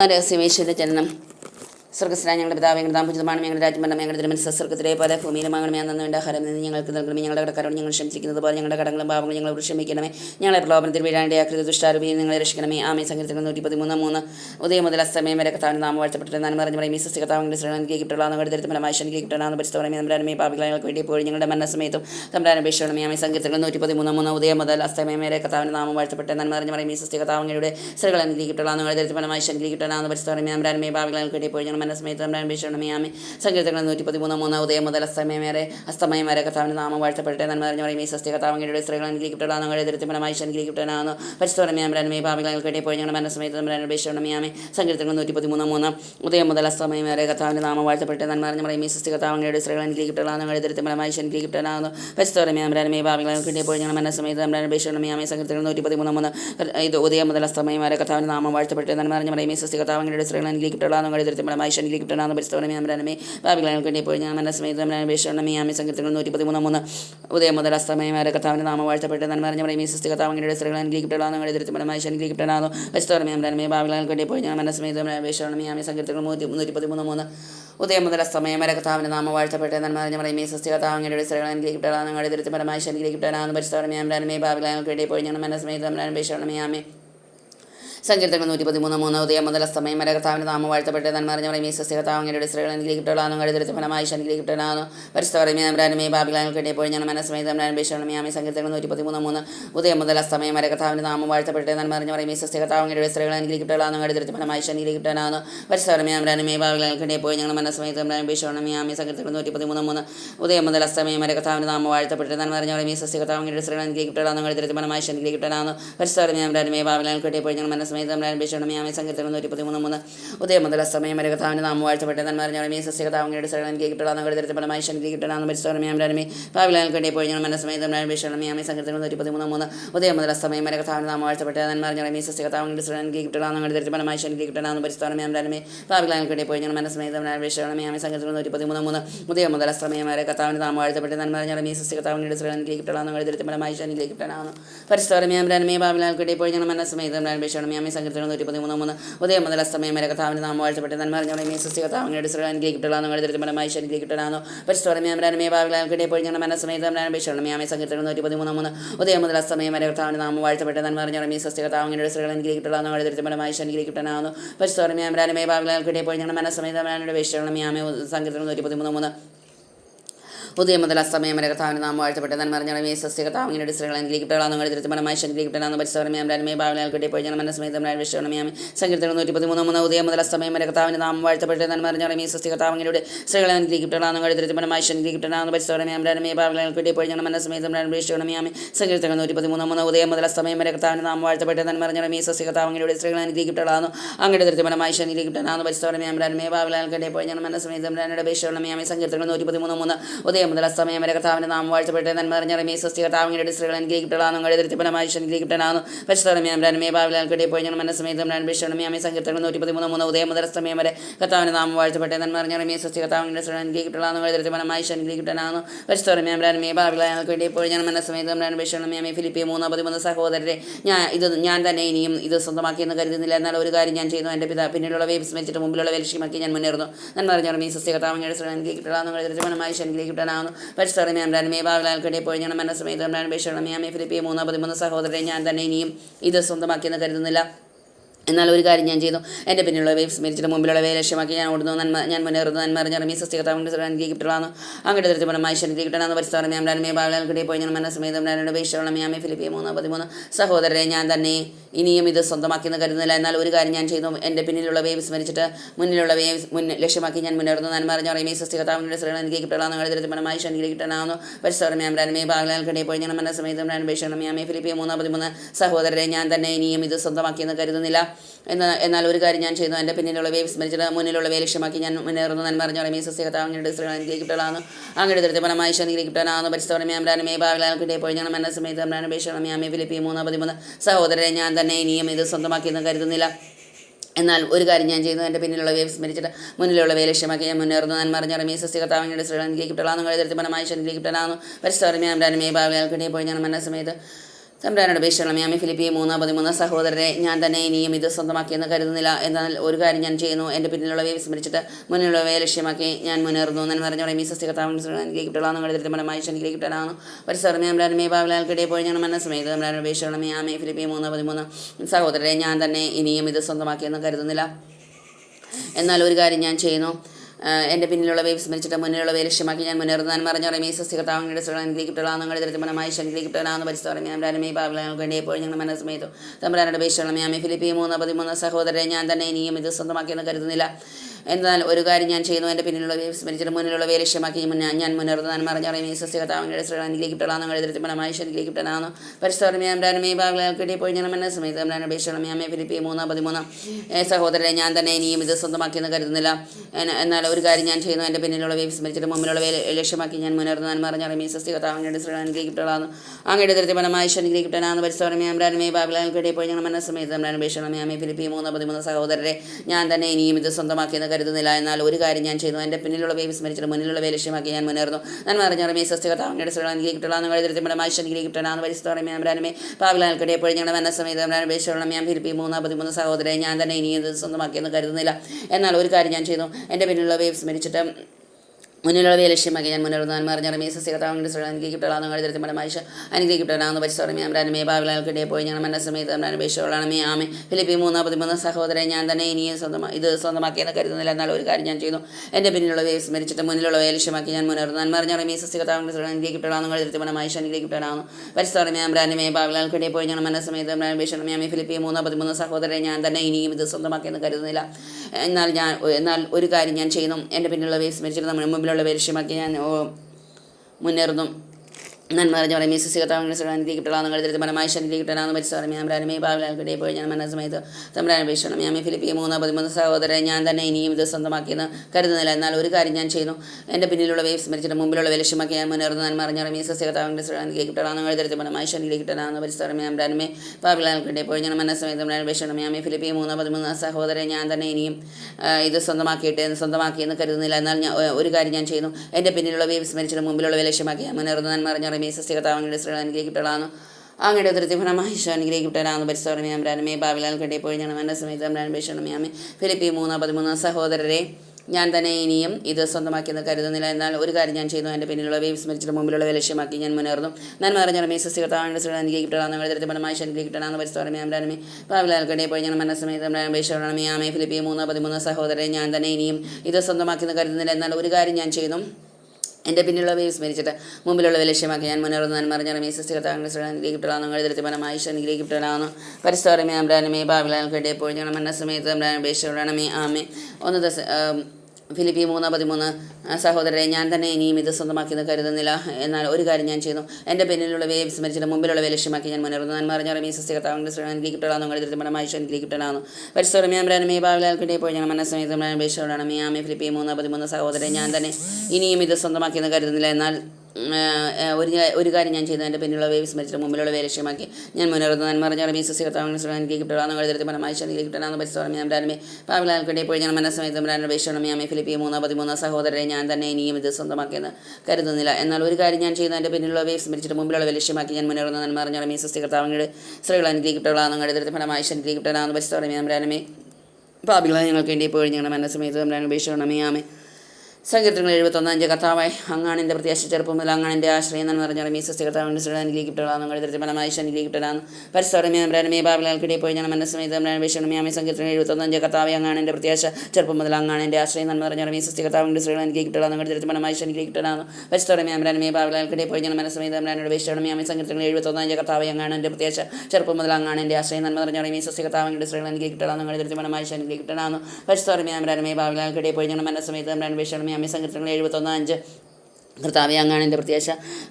രഹസ്യമേശ്വര ജനനം. സ്വർഗസ്രാ ഞങ്ങളുടെ പിതാവ് ഞങ്ങളുടെ പൂജിതമാണ് ഞങ്ങളുടെ രാജ്യം പറഞ്ഞ ഞങ്ങളുടെ തിരുമനസ് സ്വർഗത്തിലെ പോലെ ഭൂമിയിലും വാങ്ങണമേ അന്നു വേണ്ട ഹരം നിന്ന് ഞങ്ങൾക്ക് നൽകണമേ. ഞങ്ങളുടെ കടക്കാരോട് ഞങ്ങൾ ക്ഷമിച്ചിരിക്കുന്നത് പോലെ ഞങ്ങളുടെ കടങ്ങളും പാപങ്ങളും ഞങ്ങൾ ക്ഷമിക്കണമേ. ഞങ്ങളെ പ്രലോഭനത്തിൽ വീഴാണ്ട് ആകൃതി ദുഷ്ടാരൂപിയിൽ നിങ്ങളെ രക്ഷിക്കണമേ. ആമേ സംഗീതത്തിൽ നൂറ്റി പതിമൂന്ന് മൂന്ന്. ഉദയം മുതൽ അസ്തമയം വരെ കഥാവിന് നാമം വാഴ്ത്തപ്പെട്ടിട്ട് നാൻ പറഞ്ഞു പറയും ഈ സസ്യ കഥാവിന്റെ ശ്രേണം നമ്മുടെ കരുതരുത്ത് ഫലമായി ശനിക്ക് കിട്ടണമെന്ന് പരിസ്ഥിതി പറയുമ്പോൾ നമ്മുടെ അനുമതി ഞങ്ങൾക്ക് വേണ്ടി പോയി ഞങ്ങളുടെ മനസ്സമയത്തും നമ്മുടെ അപേക്ഷണമേ ആമേ സംഗീതത്തിൽ നൂറ്റി പതിമൂന്ന് മൂന്ന്. ഉദയം മുതൽ അസ്തമയം വരെ കഥാവിന് നാമം വാഴ്ത്തപ്പെട്ട് നാൻ പറഞ്ഞു പറയും ഈ സസ്യ കഥാവങ്ങളുടെ സ്ത്രീകൾ കിട്ടുള്ള നമ്മുടെ കരുതരുത്ത് ഫലമായി ശനിക്ക് കിട്ടണമെന്ന് പരിസ്ഥിതി പറയുമ്പോൾ നമ്മുടെ അനുമതി ഞങ്ങൾക്ക് വേണ്ടി പോയി ഞങ്ങളുടെ മനസ്സമയത്ത് തമ്പ്രാൻ അപേക്ഷണമേ സങ്കീർത്തങ്ങൾ നൂറ്റി പതിമൂന്ന് മൂന്ന് ഉദയം മുതൽ അസ്തമയം വരെ അസ്തമയം വരെ കഥാവിന്റെ നാമം വാഴ്ത്തപ്പെട്ടെ നന്മ പറഞ്ഞു പറയും ഈ സസ്യ കഥാവങ്ങളുടെ സ്ത്രീകൾ അനുഗ്രഹിക്കപ്പെട്ടാണ് കഴുതരത്തിൽ ഫലമായി അനുഗ്രഹിക്കപ്പെട്ടാണ് രണ്ടുമേ ഭാവികൾ കേട്ടി പോയി ഞങ്ങളുടെ നമ്മുടെ അപേക്ഷണമേ സങ്കീർത്തങ്ങൾ നൂറ്റി പതിമൂന്ന് മൂന്ന് ഉദയം മുതൽ അസ്തമയം വരെ കഥാവിന്റെ നാമം വാഴ്ത്തപ്പെട്ടെ നന്മ പറഞ്ഞു പറയും ഈ സസ്യ കഥാവങ്ങളുടെ സ്ത്രീകൾ അനുഗ്രഹിക്കപ്പെട്ടാണ് കഴുതരത്തിൽ ഫലമായി അനുഗ്രഹിക്കപ്പെട്ടാണ് രണ്ടുമേ ഭാവികൾ കേട്ടി പോയി ഞങ്ങളുടെ നമ്മുടെ അപേക്ഷണമേ സങ്കീർത്തങ്ങൾ നൂറ്റി പതിമൂന്ന് മൂന്ന് ഇത് ഉദയം മുതൽ അസ്തമയം വരെ കഥാവിന്റെ നാമം വാഴ്ത്തപ്പെട്ടെ നന്മ പറഞ്ഞു പറയും ഈ സസ്യ കഥാവങ്ങളുടെ സ്ത്രീകൾ അനുഗ്രഹിക്കപ്പെട്ടാണ് കഴുതരത്തിൽ ഫലമായി കിട്ടണമെന്ന് പരിസ്ഥിതി അമരനമേ ഭാവികളെ വേണ്ടി പോയി. ഞാൻ മനസ്സമേത് അപേക്ഷണമേ ആമി സംഘത്തിൽ നൂറ്റി പതിമൂന്ന് മൂന്ന് ഉദയം മുതൽ അസ്തമയം വരെ കഥാവിന് നാമം വാഴ്ത്തപ്പെട്ട് നന്മ അറിഞ്ഞ പറയും ഈ സസ്യ എനിക്ക് കിട്ടണമെന്ന് അനുഗ്രഹിക്കപ്പെട്ടാണ് കഴുതരത്തിൽ ഫലമായി കിട്ടണമെന്നോ പരിസ്ഥിതി അമരനമേ ഭാവികളെ വേണ്ടി പോയി. ഞാൻ മനസ്സമേത് അപേക്ഷണമേ ആമി സംഘത്തിൽ നൂറ്റി നൂറ്റി പതിമൂന്ന് മൂന്ന് ഉദയം മുതൽ അസ്തമയം വരെ കഥാവിന്റെ നാമം വാഴ്ത്തപ്പെട്ട് നന്മ അറിഞ്ഞ പറയും ഈ സസ്യ എനിക്ക് കിട്ടണമെന്ന് അനുഗ്രഹിക്കപ്പെട്ടാണ് കഴുതരത്തിൽ ഫലമായി കിട്ടണമെന്ന് പരിസ്ഥിതി അമരനമേ ഭാവികളെ വേണ്ടി പോയി ഞാൻ മനസ്സമേത് അപേക്ഷണമേ ആമി സങ്കീർത്തങ്ങൾ നൂറ്റി പതിമൂന്ന് മൂന്ന് ഉദയം മുതൽ അസ്തമയം വരെ കർത്താവിന് നാമം വാഴ്ത്തപ്പെട്ട് നന്മ അറിഞ്ഞ പറയും ഈ സസ്യ കർത്താവങ്ങളുടെ സ്ത്രീകൾ അനുഗ്രഹിക്കപ്പെടാനും കഴുതരത്ത് ഫലമായി അനുഗ്രഹിക്കപ്പെടാനും പരിസ്ഥ പറയുമ്പോൾ അമരാനുമേ ബാബിലാങ്ങൾക്ക് വേണ്ടിയപ്പോൾ ഞാൻ മനസ്സമേത് അമരാനുപേക്ഷണമേ ആമി സങ്കീർത്തങ്ങൾ നൂറ്റി പതിമൂന്ന് മൂന്ന് ഉദയം മുതൽ അസ്തമയം വരെ കർത്താവിന് നാമം വാഴ്ത്തപ്പെട്ട് നന്മ അറിഞ്ഞ പറയും ഈ സസ്യ കർത്താവങ്ങളുടെ സ്ത്രീകൾ അനുഗ്രഹിക്കപ്പെടാനും കഴുതരത്ത് ഫലമായി അനുഗ്രഹിക്കപ്പെടാനും പരിസ്ഥ പറയുമ്പോൾ അമരാനുമേ ബാബിലാങ്ങൾക്ക് വേണ്ടിയപ്പോൾ ഞങ്ങൾ മനസ്സമേത് അമരാനുപേക്ഷണമേ ആമി സങ്കീർത്തങ്ങൾ നൂറ്റി പതിമൂന്ന് മൂന്ന് ഉദയം മുതൽ അസ്തമയം വരെ കർത്താവിന് നാമം വാഴ്ത്തപ്പെട്ട് നന്മ അറിഞ്ഞ പറയും ഈ സസ്യ കർത്താവങ്ങളുടെ സ്ത്രീകൾ അനുഗ്രഹിക്കപ്പെടാനും കഴുതരത്ത് ഫലമായി അനുഗ്രഹിക്കപ്പെടാനും പരിസ്ഥ പറയുമ്പോൾ അമരാനുമേ ബാബിലാങ്ങൾക്ക് വേണ്ടിയപ്പോൾ ഞങ്ങൾ മനസ്സമേത് അമരാനുപേക്ഷണമേ ആമേ സംഗീതം നൂറ്റി പതിമൂന്ന് മൂന്ന് ഉദയം മുതൽ അസ്തമയം വരെ കഥാവിന് നാമം വാഴ്ത്തപ്പെട്ട മീ സസ്യകഥാവങ്ങളുടെ സ്ഥലം എനിക്ക് കിട്ടണമെന്ന് കഴുതരത്തിൽ ഫലമായി ശനിക്ക് കിട്ടണമെന്ന് പരിസ്ഥിതി അമരാനമേ പാവിലാൽ കണ്ടേ പോയി ഞാൻ മനസ്സമയത്ത് അമരാനുപേക്ഷണമേ ആമേ സംഗീതം നൂറ്റി പതിമൂന്ന് മൂന്ന് ഉദയം മുതൽ അസ്തമയം വരെ കഥാവിന് നാമം വാഴ്ത്തപ്പെട്ട മീ സസ്യകഥാവങ്ങളുടെ സ്ഥലം എനിക്ക് കിട്ടണമെന്ന് കഴുതരത്തിൽ ഫലമായി ശനിക്ക് കിട്ടണമെന്ന് പരിസ്ഥിതി അമരാനമേ പാവിലാൽ കണ്ടേ പോയി ഞാൻ മനസ്സമയത്ത് അമരാനുപേക്ഷണമേ ആമേ സംഗീതം നൂറ്റി പതിമൂന്ന് മൂന്ന് ഉദയം മുതൽ അസ്തമയം വരെ കഥാവിന് നാമം വാഴ്ത്തപ്പെട്ട മീ സസ്യകഥാവങ്ങളുടെ സ്ഥലം എനിക്ക് കിട്ടണമെന്ന് കഴുതരത്തിൽ ഫലമായി ശനിക്ക് കിട്ടണമെന്ന് പരിസ്ഥിതി അമരാനമേ പാവിലാൽ കണ്ടേ പോയി ഞാൻ മനസ്സമയത്ത് അമരാനുപേക്ഷണമേ ആമേ സങ്കീർത്തനം നൂറ്റി പതിമൂന്ന് മൂന്ന് ഉദയം മുതൽ അസ്തമയം വരെ കഥാവിന് നാമം വാഴ്ചപ്പെട്ട് നന്മ അങ്ങനെ മീ സസ്യ കഥാവങ്ങളുടെ ശ്രേണ അനുഗ്രഹിക്കപ്പെടാനോ കഴുതരത്തിൽ ഫലമായി ശനിഗ്രഹിക്കപ്പെടാനോ പരിസ്ഥിതി അമരാനമേ പാവിലാൽക്കിടെ പോയി ഞങ്ങളുടെ മനസ്സമയത്ത് അമരാനുപേക്ഷണം ആമേ സങ്കീർത്തനം നൂറ്റി പതിമൂന്ന് മൂന്ന് ഉദയം മുതൽ അസ്തമയം വരെ കഥാവിന് നാമം വാഴ്ചപ്പെട്ട് നന്മ അറിഞ്ഞോളെ മീ സസ്യ കഥാവങ്ങളുടെ ശ്രേണ അനുഗ്രഹിക്കപ്പെടാനോ കഴുതരത്തിൽ ഫലമായി ശനിഗ്രഹിക്കപ്പെടാനോ പരിസ്ഥിതി അമരാനമേ പാവിലാൽക്കിടെ പോയി ഞങ്ങളുടെ മനസ്സമയത്ത് അമരാനുടെ വേഷണം ആമേ സങ്കീർത്തനം നൂറ്റി പതിമൂന്ന് മൂന്ന്. ഉദയം മുതൽ അസ്തമയം വരെ കഥാവിന് നാം വാഴ്ത്തപ്പെട്ട നന്മറിഞ്ഞാലും ഈ സസ്യ കഥാവിങ്ങനെ സ്ത്രീകൾ അനുഗ്രഹിക്കപ്പെടാനും കഴുതരത്തിൽ ഫലമായി ശനിഗ്രഹിക്കപ്പെടാനും പരിസ്ഥിതി അമരാനമേ പാവിലാൽ കിട്ടി പോയി ഞാൻ മനസ്സമയത്ത് വിഷയമേ സങ്കീർത്തനം നൂറ്റി പതിമൂന്ന് മൂന്ന് പുതിയ മുതൽ അസ്തമയം വരെ കർത്താവിന് നാം വാഴ്ത്തപ്പെട്ട നന്മ അറിഞ്ഞാലും ഈ സസ്യ കഥാവിങ്ങളുടെ സ്ത്രീകൾ അനുഗ്രഹിക്കപ്പെടാനും കഴുതരത്തിൽ ഫലമായി ശനിഗ്രഹിക്കപ്പെടാനും പരിസരമേ അമരാനമേ പാവിലാൽ കിട്ടി പോയി ഞാൻ മനസ്സമയത്ത് വിഷയമേ സങ്കീർത്തനം നൂറ്റി പതിമൂന്ന് മൂന്ന് പുതിയ മുതൽ അസ്തമയം വരെ കഥാവിന് വാഴ്ത്തപ്പെട്ട നന്മ അറിഞ്ഞാലും ഈ സസ്യ കഥാവിങ്ങളുടെ സ്ത്രീകൾ അനുഗ്രഹിക്കപ്പെടാനും അങ്ങയുടെ തരത്തിൽ ഫലമായി ശനിഗ്രഹിക്കപ്പെടാനും പരിസ്ഥിതി ഭാവനയാൽ പാവിലാൽ കിട്ടി പോയി ഞാൻ മനസ്സമയത്ത് വിഷയമേ സങ്കീർത്തനം നൂറ്റി പതിമൂന്ന് മൂന്ന് ഉദയം മുതൽ വരെ കർത്താവിന്റെ നാമം വാഴ്ത്തപ്പെട്ട നന്മ അറിഞ്ഞ റമീ സസ്യ കഥാവിങ്ങളുടെ സ്ത്രീകൾ അനുഗ്രഹിക്കപ്പെട്ടതാണ് ഫലമായി ശനിഗ്രഹിക്കപ്പെടാനും പരിസ്ഥിതി അമരാനമേ പാവിലാൽ കിട്ടി പോയി ഞങ്ങൾ മനസ്സമയത്തും അമരാൻ വിഷയണമേ ആമേ സങ്കീർത്തനം നൂറ്റി പതിമൂന്ന് മൂന്ന് ഉദയം മുതൽ വരെ കർത്താവിന്റെ നാമം വാഴ്ത്തപ്പെട്ട നന്മ അറിഞ്ഞ റമീ സസ്യ കഥാവിങ്ങളുടെ സ്ത്രീകൾ അനുഗ്രഹിക്കപ്പെട്ടതാണ് ഫലമായി ശനിഗ്രഹിക്കപ്പെടാനും പരിസ്ഥിതി അമരാനമേ പാവിലാൽ കിട്ടി പോയി ഞാൻ മനസ്സമയത്തും അമരാൻ വിഷയണമേ ആമേ ഫിലിപ്പി മൂന്ന് പതിമൂന്ന് സഹോദരരെ. ഞാൻ ഇത് ഞാൻ തന്നെ ഇനിയും ഇത് സ്വന്തമാക്കിയെന്ന് കരുതുന്നില്ല. എന്നാൽ ഒരു കാര്യം ഞാൻ ചെയ്യുന്നു. എന്റെ പിതാ പിന്നീടുള്ളവയെ വിസ്മരിച്ചിട്ട് മുമ്പിലുള്ള ലക്ഷ്യമാക്കി ഞാൻ മുന്നേറുന്നു. നന്മ അറിഞ്ഞ റമീ സസ്യ കഥാവിങ്ങളുടെ സ്ത്രീകൾ കഴുതരത്തിൽ ഫലമായി ശനിഗ്രഹിക്കപ്പെടാനും പരിസ്ഥിതി അമരാനമേ പാവിലാൽക്കടെ പോയി ഞാൻ മനസ്സമേതം ഞാൻ ബേഷണം യാമേ ഫിലിപ്പി മൂന്ന് പതിമൂന്ന് സഹോദരരെ ഞാൻ തന്നെ ഇനിയും ഇത് സ്വന്തമാക്കിയെന്ന് കരുതുന്നില്ല. എന്നാൽ ഒരു കാര്യം ഞാൻ ചെയ്തു. എന്റെ പിന്നിലുള്ള വേവ് സ്മരിച്ചിട്ട് മുമ്പിലുള്ള വേ ലക്ഷ്യമാക്കി ഞാൻ ഓടുന്നു. നന്മ ഞാൻ മുന്നേറുന്നു. നന്മ അറിഞ്ഞ റമീ സസ്യകഥാവിന്റെ എനിക്ക് കിട്ടണമെന്ന് അങ്ങോട്ട് തിരിച്ചു പരമായി ശനിക്ക് കിട്ടണമെന്ന് പരിസ്ഥാനം ഞാൻ രാമേ ബാബലാൽക്കിടെ പോയി. ഞാൻ മനസ്സമേതം ഞാൻ ബേഷണം മ്യാമേ ഫിലിപ്പി മൂന്ന് പതിമൂന്ന്. സഹോദരരെ ഞാൻ തന്നെ ഇനിയും ഇത് സ്വന്തമാക്കിയെന്ന് കരുതുന്നില്ല. എന്നാൽ ഒരു കാര്യം ഞാൻ ചെയ്തു. എന്റെ പിന്നിലുള്ള വേവ് സ്മരിച്ചിട്ട് മുന്നിലുള്ള വേവ് മുൻ ലക്ഷ്യമാക്കി ഞാൻ മുന്നേറുന്നു. നന്മ അറിഞ്ഞ റമീ സസ്യകഥാവിന്റെ ശ്രേണ എനിക്ക് കിട്ടണമെന്ന് അങ്ങോട്ട് തരത്തിൽ പരമായി എനിക്ക് കിട്ടണമെന്ന് പരിസ്ഥാനം ഞാൻ രാമേ ബാബലാൽക്കിടെ പോയി. ഞാൻ മനസ്സമേതം ഞാൻ ബേഷണം മ്യാമേ ഫിലിപ്പി മൂന്ന് പതിമൂന്ന്. സഹോദരരെ ഞാൻ തന്നെ ഇനിയും ഇത് സ്വന്തമാക്കിയെന്ന് കരുതുന്നില്ല. എന്നാൽ എന്നാൽ ഒരു കാര്യം ഞാൻ ചെയ്യുന്നു. എന്റെ പിന്നിലുള്ള വിസ്മരിച്ചിട്ട് മുന്നിലുള്ളവയെ ലക്ഷ്യമാക്കി ഞാൻ മുന്നേറുന്നു. നന്മ അറിഞ്ഞ മീ സസ്യകഥ അങ്ങയുടെ അനുഗ്രഹിക്കപ്പെടാന്ന് അങ്ങയുടെ തരത്തിൽ പരമായി ശനിഗ്രഹിക്കപ്പെടാന്ന് പരിസ്ഥിതി അമരാനമേ ബാബലാൽ കിട്ടിയ പോയി ഞാൻ മനസ്സമേത് അമരാന ബേഷണം യാമേ ഫിലിപ്പി മൂന്ന് പതിമൂന്ന് സഹോദരനെ ഞാൻ തന്നെ ഇനിയും ഇത് സ്വന്തമാക്കിയെന്ന് കരുതുന്നില്ല. എന്നാൽ ഒരു കാര്യം ഞാൻ ചെയ്യുന്നു. എന്റെ പിന്നിലുള്ള വേവ് സ്മരിച്ചിട്ട് മുന്നിലുള്ള വേ ലക്ഷ്യമാക്കി ഞാൻ മുന്നേറുന്നു. നന്മ അറിഞ്ഞ റമീ സസ്യകഥാവങ്ങളുടെ സ്ത്രീകൾ അനുഗ്രഹിക്കപ്പെടാന്ന് അങ്ങയുടെ തരത്തിൽ പരമായി ശനിഗ്രഹിക്കപ്പെടാന്ന് പരിസ്ഥിതി അമരാനമേ ബാബലാൽ കിട്ടിയ പോയി ഞാൻ മനസ്സമേത് തമ്പുരാനോട് അപേക്ഷിക്കണം യാമി ഫിലിപ്പി മൂന്ന് പതിമൂന്ന് സഹോദരരെ ഞാൻ തന്നെ ഇനിയും ഇത് സ്വന്തമാക്കിയെന്ന് കരുതുന്നില്ല. എന്നാൽ ഒരു കാര്യം ഞാൻ ചെയ്യുന്നു. എന്റെ പിന്നിലുള്ളവയെ വിസ്മരിച്ചിട്ട് മുന്നിലുള്ളവയെ ലക്ഷ്യമാക്കി ഞാൻ മുന്നേറുന്നു. ഞാൻ പറഞ്ഞ ഈ സസ്യകർത്താവിനെ കരുതി മനമായി എനിക്ക് കിട്ടലാന്ന് പരിസരമേ അമ്രാനുമേ ബാബലാൽക്കിടെ പോയി ഞാൻ മനസ്സമേത്. അമ്രാനോട് അപേക്ഷിക്കണം യാമി ഫിലിപ്പി മൂന്ന് പതിമൂന്ന് സഹോദരരെ ഞാൻ തന്നെ ഇനിയും ഇത് സ്വന്തമാക്കിയെന്ന് കരുതുന്നില്ല. എന്നാൽ ഒരു കാര്യം ഞാൻ ചെയ്യുന്നു. ആഹ് വേവ് സ്മരിച്ചിട്ട് മുന്നിലുള്ള മുന്നിലുള്ളവയെ ലക്ഷ്യമാക്കി ഞാൻ മുന്നേറുന്നു. ഞാൻ പറഞ്ഞ റമീ സസ്യകത്താവങ്ങളുടെ അനുഗ്രഹിക്കപ്പെടാം നിങ്ങളുടെ ദരിദ്രമനമായി ശനിഗ്രഹിക്കപ്പെടാമെന്ന് പരിസ്ഥിതി ഞാൻ രാമേ പാവലങ്ങൾക്ക് വേണ്ടി എപ്പോഴും ഞങ്ങൾ മനസ്സമയത്തു തമ്പരാനുടെ പേശണം യാമി ഫിലിപ്പി മൂന്ന് പതിമൂന്ന് സഹോദരരെ ഞാൻ തന്നെ ഇനിയും ഇത് സ്വന്തമാക്കിയെന്ന് കരുതുന്നില്ല. എന്നാൽ ഒരു കാര്യം ഞാൻ ചെയ്യുന്നു. എന്റെ പിന്നിലുള്ളവയെ മുന്നിലുള്ള വേ ലക്ഷ്യമാക്കി മുന്നേ ഞാൻ മുന്നേറുന്നു ഞാൻ പറഞ്ഞ റമീ സസ്യകത്താവങ്ങളുടെ ശ്രേണ എഴുതി നിങ്ങളുടെ ദരിദ്രമനമായി ശനിഗ്രഹിക്കപ്പെടാമെന്ന് പരിസ്ഥിതി ഞാൻ രാമേ പോയി ഞാൻ എപ്പോഴും സമയത്ത് തമ്പരാനുടെ പേശണം അമ്മയെ ഫിലിപ്പി മൂന്ന് പതിമൂന്ന് സഹോദരനെ ഞാൻ തന്നെ ഇനിയും ഇത് സ്വന്തമാക്കിയെന്ന് കരുതുന്നില്ല. എന്നാൽ ഒരു കാര്യം ഞാൻ ചെയ്യുന്നു. എന്റെ പിന്നിലുള്ളവയെ മുമ്പിലുള്ള വേ ലക്ഷ്യമാക്കി ഞാൻ മുന്നേറുന്നു ഞാൻ പറഞ്ഞ റമീ സസ്യകഥ അങ്ങയുടെ ശ്രീ അനുഗ്രഹിക്കപ്പെടാന്ന് അങ്ങയുടെ ദരിദ്ര ഫലമായി അനുഗ്രഹിക്കപ്പെടാന്ന് പരിസ്ഥമേ അമ്രാനുമേ ബാബിലാൽക്കടെ പോയി ഞങ്ങൾ മനസ്സമേത് അമ്രാൻ ഭീഷണമേ അമ്മയെ ഫിലിപ്പി മൂന്ന് പതിമൂന്ന് സഹോദരരെ ഞാൻ തന്നെ ഇനിയും ഇത് സ്വന്തമാക്കിയെന്ന് കരുതുന്നില്ല. എന്നാൽ ഒരു കാര്യം ഞാൻ ചെയ്യുന്നു. എന്റെ പിന്നിലുള്ള വേ വിസ്മരിച്ചിട്ട് മുന്നിലുള്ളവയെ ലക്ഷ്യമാക്കി ഞാൻ മുന്നേറുന്നു. ഞാൻ പറഞ്ഞ റമീ സസ്യകഥ അങ്ങയുടെ ശ്രീ അനുഗ്രഹിക്കപ്പെടാന്ന് അങ്ങയുടെ ദരിദ്ര ഫലമായി അനുഗ്രഹിക്കപ്പെടാന്ന് പരിസ്ഥമേ അമ്രാനുമേ ബാബിലാൽക്കടെ ഞങ്ങളുടെ ഞങ്ങൾ സമയത്ത് അമ്രാൻ ഭീഷണമേ ഞാൻ ഫിലിപ്പി മൂന്നാം പതിമൂന്ന് സഹോദരരെ ഞാൻ തന്നെ ഇത് സ്വന്തമാക്കിയെന്ന് കരുതുന്നില്ല. എന്നാൽ ഒരു കാര്യം ഞാൻ ചെയ്യുന്നു. എന്റെ പിന്നിലുള്ളവയെ വിസ്മരിച്ചിട്ട് മുന്നിലുള്ളവയെ ലക്ഷ്യമാക്കി ഞാൻ മുന്നേറുന്നു ഞാൻ മറിഞ്ഞ റമീ സസ്യകഥാവിന്റെ ശ്രേണ അനുഗ്രഹിക്കപ്പെടാന്ന് നിങ്ങൾ തരത്തിൽ മനമായിശ അനുഗ്രഹിക്കപ്പെടാന്ന് പരിസരമേ അമ്രാനമേ ബാബിലാൽക്കിടെ പോയി. ഞാൻ മനസ്സമേത് അമ്രാൻ മേ ആമേ ഫിലിപ്പി മൂന്ന് പതിമൂന്ന് സഹോദരൻ ഞാൻ തന്നെ ഇനിയും സ്വന്തം ഇത് സ്വന്തമാക്കിയെന്ന് കരുതുന്നില്ല. എന്നാൽ ഒരു കാര്യം ഞാൻ ചെയ്യുന്നു. എന്റെ പിന്നിലുള്ളവയെ സ്മരിച്ചിട്ട് മുന്നിലുള്ളവയെ ലക്ഷ്യമാക്കി ഞാൻ മുന്നേറുന്നു. ഞാൻ മറിഞ്ഞ റമീ സസ്യകഥാവിന്റെ ശ്രേണ അനുഗ്രഹിക്കപ്പെടാന്ന് നിങ്ങൾ തരത്തിൽ മനമായിശ അനുഗ്രഹിക്കപ്പെടാന്ന് പരിസരമേ അമ്രാനമേ ബാബിലാൽക്കിടെ പോയി. ഞാൻ മനസ്സമേത് അമ്രാൻ അപേക്ഷണമേ ആമേ ഫിലിപ്പി മൂന്ന് പതിമൂന്ന് സഹോദരൻ ഞാൻ തന്നെ ഇനിയും ഇത് സ്വന്തമാക്കിയെന്ന് കരുതുന്നില്ല. എന്നാൽ ഞാൻ എന്നാൽ ഒരു കാര്യം ഞാൻ ചെയ്യുന്നു. എന്റെ പിന്നിലുള്ളവയെ സ്മരിച്ചിട്ട് നമ്മുടെ മുമ്പിലുള്ളവയെ പരിശ്രമമൊക്കെ ഞാൻ മുന്നേറുന്നു. നന്മ പറഞ്ഞ പറയുമ്പോൾ മിസ്സസ് കഥാവിന്റെ ശ്രേണി കിട്ടലാന്ന് കരുതരുത് മനമായി ശനി കിട്ടലാന്ന് ഞാൻ അമ്രാനുമേ ബാബിലാൽക്കിടെ പോയി. ഞാൻ മനസ്സമയത്ത് അപേക്ഷണം ഞാൻ ഫിലിപ്പി മൂന്ന് പതിമൂന്ന് സഹോദരൻ ഞാൻ തന്നെ ഇനിയും ഇത് സ്വന്തമാക്കിയെന്ന് കരുതുന്നില്ല. എന്നാൽ ഒരു കാര്യം ഞാൻ ചെയ്യുന്നു. എന്റെ പിന്നിലുള്ള വേവ് സ്മരിച്ചിട്ട് മുമ്പിലുള്ള ലക്ഷ്യമാക്കി ഞാൻ മുന്നേറുന്ന. നന്മ പറഞ്ഞ പറയുമ്പോൾ മിസ്സസ് കഥാവിന്റെ ശ്രേണി കിട്ടലാന്ന് കരുതരുത് മനമായി ശനി കിട്ടലാന്ന് ഞാൻ അമ്രാനുമേ ബാബിലാൽക്കിടെ പോയി. ഞാൻ മനസ്സമയത്ത് അപേക്ഷണം ഞാൻ ഫിലിപ്പി മൂന്ന് പതിമൂന്ന് സഹോദരൻ ഞാൻ തന്നെ ഇനിയും ഇത് സ്വന്തമാക്കിയിട്ട് സ്വന്തമാക്കിയെന്ന് കരുതുന്നില്ല. എന്നാൽ ഒരു കാര്യം ഞാൻ ചെയ്യുന്നു. എന്റെ പിന്നിലുള്ള വേവ് സ്മരിച്ചിട്ട് മുമ്പിലുള്ള ലക്ഷ്യമാക്കി ഞാൻ മുന്നേറുന്ന. നന്മ പറഞ്ഞ പറയുമ്പോൾ സസ്യകഥാവങ്ങളുടെ സ്ത്രീകൾ അനുഗ്രഹിക്കപ്പെടാന്ന് അങ്ങയുടെ ഉദരത്തിഫലമായി ഈശോ അനുഗ്രഹിക്കപ്പെടാന്ന് പരിസരമേ അമ്രാനമേ ബാബിലാൽ കെട്ടിപ്പോയി ഞാൻ എന്റെ സമയത്ത് അമ്രാൻ ഭീഷണമേ ഫിലിപ്പി മൂന്ന് പതിമൂന്ന് സഹോദരരെ ഞാൻ തന്നെ ഇനിയും ഇത് സ്വന്തമാക്കിയെന്ന് കരുതുന്നില്ല. എന്നാൽ ഒരു കാര്യം ഞാൻ ചെയ്യുന്നു. എന്റെ പിന്നിലുള്ള വേവ് സ്മരിച്ചിട്ട് മുമ്പിലുള്ള ലക്ഷ്യമാക്കി ഞാൻ മുന്നേറുന്നു. നന്മ പറഞ്ഞ സസ്യകർത്താവിന്റെ ശ്രേണി അനുഗ്രഹിക്കപ്പെടാന്ന് ഈശോ അനുഗ്രഹിക്കപ്പെടാന്ന് പരിസരമേ അമ്രാനമേ ബാബിലാൽ പോയി ഞാൻ അമ്രാൻ ഭീഷണമേ ആമേ ഫിലിപ്പി മൂന്ന് പതിമൂന്ന് സഹോദരരെ ഞാൻ തന്നെ ഇനിയും ഇത് സ്വന്തമാക്കിയെന്ന് കരുതുന്നില്ല. എന്നാൽ ഒരു കാര്യം ഞാൻ ചെയ്യുന്നു. എന്റെ പിന്നിലുള്ളവയെ സ്മരിച്ചിട്ട് മുമ്പിലുള്ളവയെ ലക്ഷ്യമാക്കി ഞാൻ മുന്നേറുന്ന. ഞാൻ മറിഞ്ഞ റമീ സസ്യകഥാങ്ങളുടെ ശ്രേണി അനുഗ്രഹിക്കപ്പെടാന്ന് എഴുതത്തിപ്പനമായി അനുഗ്രഹിക്കപ്പെടാന്ന് പരിസ്ഥിതി അമ്രാനമേ ബാബിലാൽ കെട്ടിയപ്പോൾ ഞങ്ങൾ മനസ്സമയത്ത് അമ്രാൻ അപേക്ഷയോടാണമേ ആമേ ഒന്ന് ദശ ഫിലിപ്പി മൂന്ന് പതിമൂന്ന് സഹോദരരെ ഞാൻ തന്നെ ഇനിയും ഇത് സ്വന്തമാക്കിയെന്ന് കരുതുന്നില്ല. എന്നാൽ ഒരു കാര്യം ഞാൻ ചെയ്യുന്നു. എന്റെ പിന്നിലുള്ളവയെ വിസ്മരിച്ചിട്ട് മുമ്പിലുള്ളവയെ ലക്ഷ്യമാക്കി ഞാൻ മുന്നേറുന്നു. ഞാൻ മറിഞ്ഞ റമീ സസ്യകഥാങ്ങളുടെ ശ്രേണി അനുഗ്രഹിക്കപ്പെടാന്ന് എഴുതത്തിപ്പനമായി അനുഗ്രഹിക്കപ്പെടാന്ന് പരിസ്ഥിതി അമ്രാനമേ ബാബിലാൽ കിട്ടിയപ്പോൾ ഞാൻ മനസ്സമയത്ത് അപേക്ഷയോടാണമേ ആമേ ഫിലിപ്പി മൂന്ന് പതിമൂന്ന് സഹോദരൻ ഞാൻ തന്നെ ഇനിയും ഇത് സ്വന്തമാക്കിയെന്ന് കരുതുന്നില്ല. എന്നാൽ ഒരു ഒരു കാര്യം ഞാൻ ചെയ്തു. എന്റെ പിന്നിലുള്ള വേവ് സ്മരിച്ചിട്ട് മുമ്പിലുള്ള വേ ലക്ഷ്യമാക്കി ഞാൻ മുന്നേറുന്നു ഞാൻ പറഞ്ഞ റമീ സസ്യകത്താവിന് ശ്രേണിക്ക് കിട്ടണമെന്ന് കരുതരുത് മനമായി ശനിക്ക് കിട്ടണമെന്ന് പരിസ്ഥിതി ഞാൻ രാമേ പാവിലാൽക്കട്ടെ പോയി ഞാൻ മനസ്സമയത്ത് ഞാൻ അപേക്ഷണം യാമേ ഫിലിപ്പി മൂന്ന് പതിമൂന്ന് സഹോദരരെ ഞാൻ തന്നെ ഇനിയും ഇത് സ്വന്തമാക്കിയെന്ന് കരുതുന്നില്ല. എന്നാൽ ഒരു കാര്യം ഞാൻ ചെയ്യുന്നതിന്റെ പിന്നിലുള്ള വേവ് സ്മരിച്ചിട്ട് മുമ്പിലുള്ള ലക്ഷ്യമാക്കി ഞാൻ മുന്നേറുന്നു ഞാൻ പറഞ്ഞ റമീ സസ്യകത്താവിനോട് സ്ത്രീകൾ എനിക്ക് കിട്ടണമെന്ന് കരുതരുത് ഫലമായി ശനിക്ക് കിട്ടണമെന്ന് പരിസ്ഥിതി ഞാൻ രാമേ പാപികളെ ഞങ്ങൾക്ക് വേണ്ടി ഇപ്പോൾ ഞങ്ങളുടെ മനസ്സമയത്ത് ബ്രാൻഡ് വേഷണമേ ആമേ സങ്കീർത്തനങ്ങൾ എഴുപത്തൊന്നഞ്ച് കർത്താവായി അങ്ങാണിന്റെ പ്രത്യാശ ചെറുപ്പം മുതൽ അങ്ങാണിന്റെ ആശ്രയം എന്ന് പറഞ്ഞാൽ മീ സസ്യ കർത്താവിന്റെ ശ്രേണി അനുഗ്രഹിക്കപ്പെട്ടതാണ് ഇതിർത്തി ഫലമായി അനുഗ്രഹിക്കപ്പെടാന്ന് പരിസ്ഥിതി അമ്രാനമേ ബാബിലാൽക്കിടെ പോയി ഞാൻ മനസ്സമേത് അമ്രാൻ സങ്കീർത്തനം ആമേ അഞ്ച് കർത്താവെ അങ്ങാണിന്റെ പ്രത്യാശ ചെറുപ്പം മുതൽ അങ്ങാണിന്റെ ആശ്രയം എന്ന് പറഞ്ഞാൽ മീ സസ്യ കർത്താവിന്റെ ശ്രേണി അനുഗ്രഹിക്കപ്പെട്ടതാണ് ഇതിർത്തി ഫലമായി അനുഗ്രഹിക്കപ്പെടാന്ന് പരിസ്ഥിതി അമ്രാനമേ ബാബിലാൽക്കിടെ പോയി ഞാൻ മനസ്സമേത് വിഷണമേ ആമേ സങ്കീർത്തനങ്ങൾ എഴുപത്തൊന്നഞ്ച് കർത്താവെ അങ്ങാണിന്റെ പ്രത്യാശ ചെറുപ്പം മുതൽ അങ്ങാണിന്റെ ആശ്രയം എന്ന് പറഞ്ഞാൽ മീ സസ്യ കർത്താവിന്റെ ശ്രേണി അനുഗ്രഹിക്കപ്പെട്ടതാണ് ഇതിർത്തി ഫലമായി അനുഗ്രഹിക്കപ്പെടാന്ന് പരിസ്ഥിതി അമ്രാനമേ ബാബിലാൽക്കിടെ പോയി ഞാൻ മനസ്സമേത് അമ്രാൻ ആമേ സങ്കീർത്തനങ്ങൾ എഴുപത്തൊന്ന് അഞ്ച് കർത്താവെ അങ്ങാണിന്റെ പ്രത്യാശ.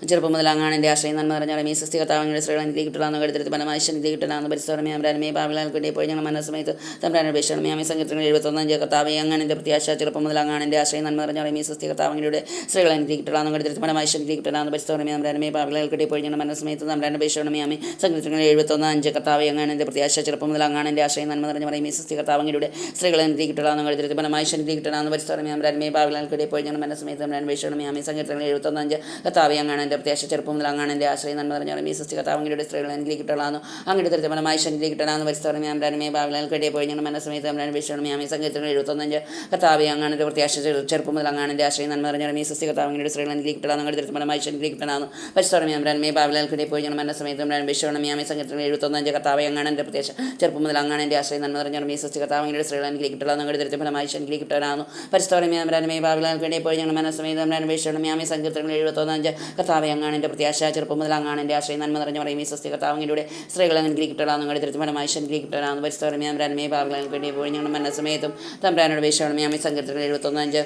ചെറുപ്പം മുതൽ അങ്ങാണിന്റെ ആശ്രയം നന്മ പറഞ്ഞ മീ സസ്തി കർത്താവിന്റെ നിധി കിട്ടണമെന്ന് കിട്ടലാന്ന് കരുതരുത്. നിധി കിട്ടണമെന്ന് പരിസരമേ അമരാനമേ അമ്രാനമേ ബാബിലാൽ പോയി. ഞങ്ങൾ മനസ്സമയത്ത് തമ്പ്രാൻ അപേക്ഷണം യാമി സംഗീതങ്ങൾ എഴുപത്തൊന്നഞ്ച് കർത്താവെ അങ്ങാണിന്റെ പ്രത്യാശ ചെറുപ്പം മുതൽ അങ്ങാണിന്റെ ആശ്രയം നന്മ പറഞ്ഞ മീ സസ്തി കർത്താവിന്റെ നിധി കിട്ടണമെന്ന് കിട്ടലാന്ന് കരുതരുത്. നിധി കിട്ടണമെന്ന് പരിസരമേ അമരാനമേ അമ്രാനമേ ബാബിലാൽ പോയി. ഞങ്ങൾ മനസ്സമയത്ത് തമ്പ്രാൻ അപേക്ഷണം യാമി സംഗീതങ്ങൾ എഴുപത്തൊന്ന് അഞ്ച്. കർത്താവെ അങ്ങാണിന്റെ പ്രത്യാശ ചെറുപ്പം മുതൽ അങ്ങാണിന്റെ ആശ്രയം നന്മ പറഞ്ഞ മീ സസ്തി കർത്താവിന്റെ നിധി കിട്ടണമെന്ന് കിട്ടലാന്ന് കരുതരുത്. നിധി കിട്ടണമെന്ന് പരിസരമേ അമരാനമേ അമ്രാനമേ ബാബിലാൽ പോയി. ഞങ്ങൾ മനസ്സമയത്ത് തമ്പ്രാൻ അപേക്ഷണം യാമി സംഗീതങ്ങൾ സങ്കീർത്തനങ്ങൾ എഴുപത്തൊന്നഞ്ച് കത്താവി അങ്ങാണ് എന്റെ പ്രത്യാശ. ചെറുപ്പം മുതൽ അങ്ങാണ് എന്റെ ആശ്രയം. നന്മ പറഞ്ഞാലും ഈ സൃഷ്ടി കത്താവങ്ങളുടെ സ്ത്രീകൾ എനിക്ക് കിട്ടലാന്നു അങ്ങയുടെ തൃപ്തഫലമായി ശനിക്ക് കിട്ടണമെന്ന് പരിസ്ഥിതി അമ്രാനുമേ ബാബിലാൽ കടിയെ പോയി ഞങ്ങൾ മനസ്സമയത്ത് അമ്പരാനും വിഷയണം സംഗീതത്തിന് എഴുപത്തൊന്നഞ്ച് കത്താവി അങ്ങാണ് എന്റെ പ്രത്യാശ. ചെറുപ്പം മുതൽ അങ്ങാണ് എന്റെ ആശ്രയം. നന്മ പറഞ്ഞാലും ഈ സൃഷ്ടി കത്താവങ്ങളുടെ സ്ത്രീകൾ എനിക്ക് കിട്ടലാന്ന് അങ്ങയുടെ തൃപ്തഫലമായി ശനിക്ക് കിട്ടലാന്നു പരിസ്ഥിതി അമ്രാനുമേ ബാബിലാൽ കടിയെ പോയി ഞങ്ങൾ മനസ്സമയത്ത് അമ്പരാനും വിഷയണം സംഗീതത്തിന് എഴുപത്തൊന്നഞ്ച് കത്താവി അങ്ങാണ് എന്റെ പ്രത്യാശ. ചെറുപ്പം മുതൽ അങ്ങാണ് എന്റെ ആശ്രയം. നന്മ പറഞ്ഞാലും ഈ സൃഷ്ടി കത്താവങ്ങളുടെ സ്ത്രീകൾ എനിക്ക് കിട്ടലാന്ന് അങ്ങയുടെ തൃപ്തഫലമായി ശനിക്ക് കിട്ടലാന്നു പരിസ്ഥിതി അമ്രാനുമേ ബാബിലാൽ കടിയെ പോയി ഞങ്ങൾ മനസ്സമയത്ത് അമ്രാൻ വിഷയണം യാമി സങ്കീർത്തനങ്ങൾ എഴുപത്തൊന്നഞ്ച് കത്താവി അങ്ങാണ് എന്റെ പ്രത്യാശ ചെറുപ്പം മുതൽ അങ്ങാണ് എന്റെ ആശ്രയം നന്മ നിറഞ്ഞ പറയും ഈ സ്വസ്തി കർത്താവിന്റെ സ്ത്രീകളെ അനുഗ്രഹിക്കപ്പെടാം നിങ്ങളുടെ തൃപ്തിഫലമായി ശനിഗ്രഹിക്കപ്പെടാം പരിസ്ഥിതി അമ്രാൻമേ ബാബുലാൻ വേണ്ടി പോയി ഞങ്ങളുടെ മനസ്സമയത്തും തമ്പ്രാനോട് വേഷമാണ് മ്യാമി സങ്കീർത്തനങ്ങൾ എഴുപത്തൊന്നഞ്ച്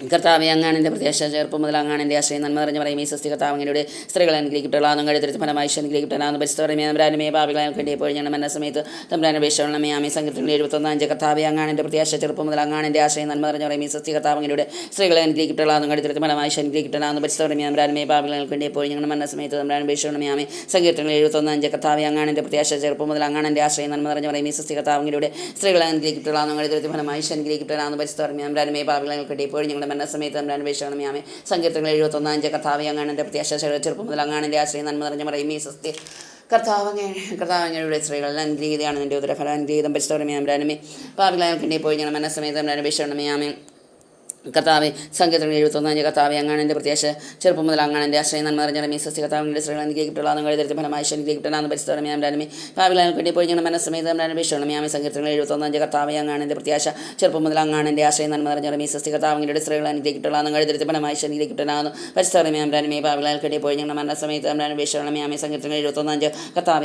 കർത്താവ് അങ്ങാണിന്റെ പ്രത്യാശ ചെറുപ്പം മുതൽ അങ്ങാണിന്റെ ആശ്രയം നന്മ നിറഞ്ഞ പറയും. ഈ സ്വസ്തി കർത്താവിലൂടെ സ്ത്രീകളെ അനുഗ്രഹിക്കപ്പെടാം നിങ്ങളുടെ ഫലമായി ശനിഗ്രഹിക്കപ്പെടാം പരിസ്ഥിതി അമ്രാനുമേ ബാബുലാൻ വേണ്ടി പോയി ഞങ്ങളുടെ മനസ്സമയത്ത് മേ വേഷമാണ് മ്യാമി സങ്കീർത്തനങ്ങൾ എഴുപത്തൊന്നഞ്ച് കർത്താവ് അങ്ങാണിന്റെ പ്രത്യാശ ചെറുപ്പം മുതൽ അങ്ങാണിന്റെ ആശ്രയം നന്മ നിറഞ്ഞ പറയും. ഈ സ്വസ്തി അങ്ങനെയുടെ സ്ത്രീകളെ അനുഗ്രഹിക്കപ്പെടാം നിങ്ങളുടെ തൃപ്തിഫലമായി ശനിഗ്രഹിക്കപ്പെടാം പരിസ്ഥിതി അമ്രാനുമേ ബാബുലാൻ വേണ്ടി പോയി ഞങ്ങളുടെ മനസ്സമയത്ത് തമ്പ്രാൻ അപേക്ഷകളമേ ആമേ സംഘത്തിന്റെ എഴുപത്തൊന്ന് അഞ്ച് കർത്താവ് അങ്ങാണിന്റെ പ്രത്യാശ ചെറുപ്പം മുതൽ അങ്ങാണിന്റെ ആശ്രയം നന്മ നിറഞ്ഞ പറയും. ഈ സസ്തി അങ്ങനെയുടെ സ്ത്രീകളെ അനുഗ്രഹിക്കപ്പെടാം നിങ്ങളുടെ തൃപ്തിഫലമായി ശനിഗ്രഹിക്കപ്പെടാമെന്ന് പരിസ്ഥിതി അമ്രാനുമേ ബാബുലാൻ കിട്ടി ഇപ്പോൾ ഞങ്ങളുടെ മനസ്സമയത്ത് നമ്മൾ വേഷമാണ് മ്യാമി. സങ്കീർത്തനങ്ങൾ എഴുപത്തൊന്ന് അഞ്ച്. കഥാവ് അങ്ങാണെന്റെ പ്രത്യാശ ചെറു- ചെറുപ്പം മുതൽ അങ്ങാണെന്റെ ആശ്രയം നന്മ നിറഞ്ഞ പറയും ഈ സസ്തി കർത്താവങ്ങ കർത്താവങ്ങയുടെ സ്ത്രീകൾ അനുഗ്രഹീതയാണ് നിന്റെ ഉദരഫല അനുഗ്രഹീതം പരിശോധന അമ്രാനുമേ ബാബുലാൻ കിട്ടി പോയി ഞങ്ങൾ മനസ്സമയത്ത് അമ്രാൻ വേഷമാണ് മ്യാമി. കർത്താവെ സംഗീതങ്ങൾ എഴുപത്തൊന്നാം കർത്താവെ അങ്ങാണെന്റെ പ്രത്യേക ചെറുപ്പം മുതൽ അങ്ങാണെന്റെ ആശ്രയം. നന്മ നിറഞ്ഞ മീ സസ്യ കർത്താവിന്റെ എനിക്ക് കിട്ടുള്ള നിങ്ങൾ എതിർത്ത് ഫലമായി ശനിഗ്രഹിക്കപ്പെട്ടാന്ന് പരിസ്ഥിതി മ്യാമരാനുമേ ഭാവിലാൻ വേണ്ടി പോയി ഞങ്ങളുടെ മനസ്സമേത അപേക്ഷണം മ്യാമി സംഗീതങ്ങൾ എഴുപത്തൊന്നാം അങ്ങാണ് എന്റെ പ്രത്യാശ. ചെറുപ്പം മുതൽ അങ്ങാണെന്റെ ആശ്രയം. നന്മ നിറഞ്ഞ മീ സസ്യ കർത്താവിന്റെ എനിക്ക് കിട്ടുള്ള നിങ്ങൾ എതിർത്ത് ഫലമായി ശനിഗ്രഹിക്കപ്പെട്ടാന്ന് പരിസ്ഥിതി മ്യാമരാനുമേ ഭാവിലാൽ വേണ്ടി പോയി ഞങ്ങളുടെ മനസ്സമേത അപേക്ഷണം മ്യാമി സംഗീതങ്ങൾ എഴുപത്തൊന്നാം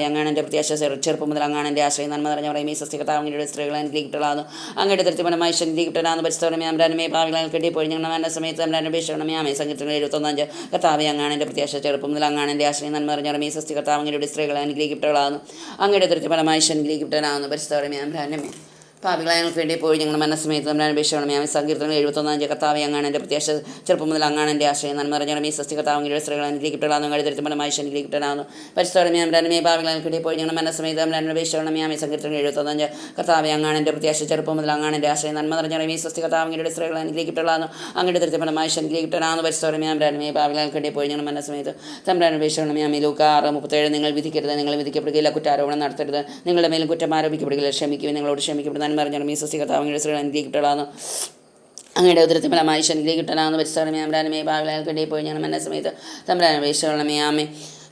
അങ്ങാണ് എന്റെ പ്രത്യാശ. ചെറു- ചെറുപ്പം മുതൽ അങ്ങാണെന്റെ ആശ്രയം. നന്മ നിറഞ്ഞ മീ സസ്യ കർത്താവിന്റെ എനിക്ക് കിട്ടുള്ളതെന്ന് അങ്ങയുടെ എതിർത്ത് ഫലമായി ശനിഗ്രഹിക്കപ്പെട്ടാന്ന് പരിസ്ഥിതി മ്യാമരാനുമേ ഭാവിലാൻ പോയി ഞങ്ങളുടെ മനസ്സമേത സമയത്ത് അപേക്ഷണം മ്യാമി എഴുപത്തൊന്നഞ്ച് കർത്താവ് കർത്താവെ അങ്ങാണെന്റെ പ്രത്യാശ ചെറുപ്പം മുതൽ അങ്ങാണെന്റെ ആശ്രയം നന്മ നിറഞ്ഞ സസ്തി കർത്താവ് കർത്താവിന്റെ സ്ത്രീകളെ അനുഗ്രഹിക്കപ്പെട്ടവളാകുന്നു. അങ്ങയുടെ തൃപ്തിഫലമായി ശനിഗ്രഹിക്കപ്പെട്ടാണെന്ന് പരിസ്ഥിതി മ്യാമരാനുമേ പാപികളെ ഞങ്ങൾക്ക് വേണ്ടി പോയി ഞങ്ങൾ മനസ്സമയത്ത് നമ്മുടെ അപേക്ഷയാണ് ഞാൻ സങ്കീർത്തനം എഴുപത്തൊന്നാം കർത്താവ് അങ്ങാണ് എന്റെ പ്രത്യാശ. ചെറുപ്പം മുതൽ അങ്ങാണ് എന്റെ ആശയം. നന്മ നിറഞ്ഞ ഈ കർത്താവ് കർത്താവിന്റെ സ്ത്രീകൾ അനുഗ്രഹിക്കപ്പെടാന്ന് അങ്ങയുടെ തൃപ്തിഫലമായി ശനിഗ്രഹിക്കപ്പെടാന്ന് പരിസ്ഥിതി ഞാൻ പാപികളെ ഞങ്ങൾക്ക് വേണ്ടി പോയി ഞങ്ങൾ മനസ്സമയത്ത് നമ്മുടെ അപേക്ഷയാണ് ഞാൻ സങ്കീർത്തനം എഴുപത്തൊന്നാം കർത്താവ് അങ്ങാണ് എന്റെ പ്രത്യാശ. ചെറുപ്പം മുതൽ അങ്ങാണ് എന്റെ ആശയം. നന്മ നിറഞ്ഞ ഈ കർത്താവ് കർത്താവിന്റെ സ്ത്രീകൾ അനുഗ്രഹിക്കപ്പെടാന്ന് അങ്ങയുടെ തൃപ്തിഫലമായി ശനിഗ്രഹിക്കപ്പെടാന്ന് പരിസ്ഥിതി ഞാൻ പാപികളെ ഞങ്ങൾക്ക് വേണ്ടി പോയി ഞങ്ങൾ മനസ്സമയത്ത് നമ്മൾ അപേക്ഷയാണ് ഞാൻ ലൂക്ക ആറ് മുപ്പത്തേഴ് നിങ്ങൾ വിധിക്കരുത് നിങ്ങൾ വിധിക്കപ്പെടുകയില്ല. കുറ്റാരോപണം നടത്തരുത്. നിങ്ങളുടെ മേലും കുറ്റം ആരോപിക്കപ്പെടുകയില്ല. ക്ഷമിക്കുകയും നിങ്ങളോട് ക്ഷമിക്കപ്പെടുന്ന. ഈ സസ്യ കർത്താവിന്റെ സ്ത്രീകൾ അനുഗ്രഹിക്കപ്പെടാന്ന് അങ്ങയുടെ ഉദരത്തിഫലമായി ശനിലേക്ക് കിട്ടണമെന്ന് പരിസ്ഥാനമേ അമ്രാനമേ ഭാവിലാൽക്കണ്ടി പോയി. ഞാൻ മനസ്സമയത്ത് തമ്പ്രാൻ വേഷകളമേ ആമേ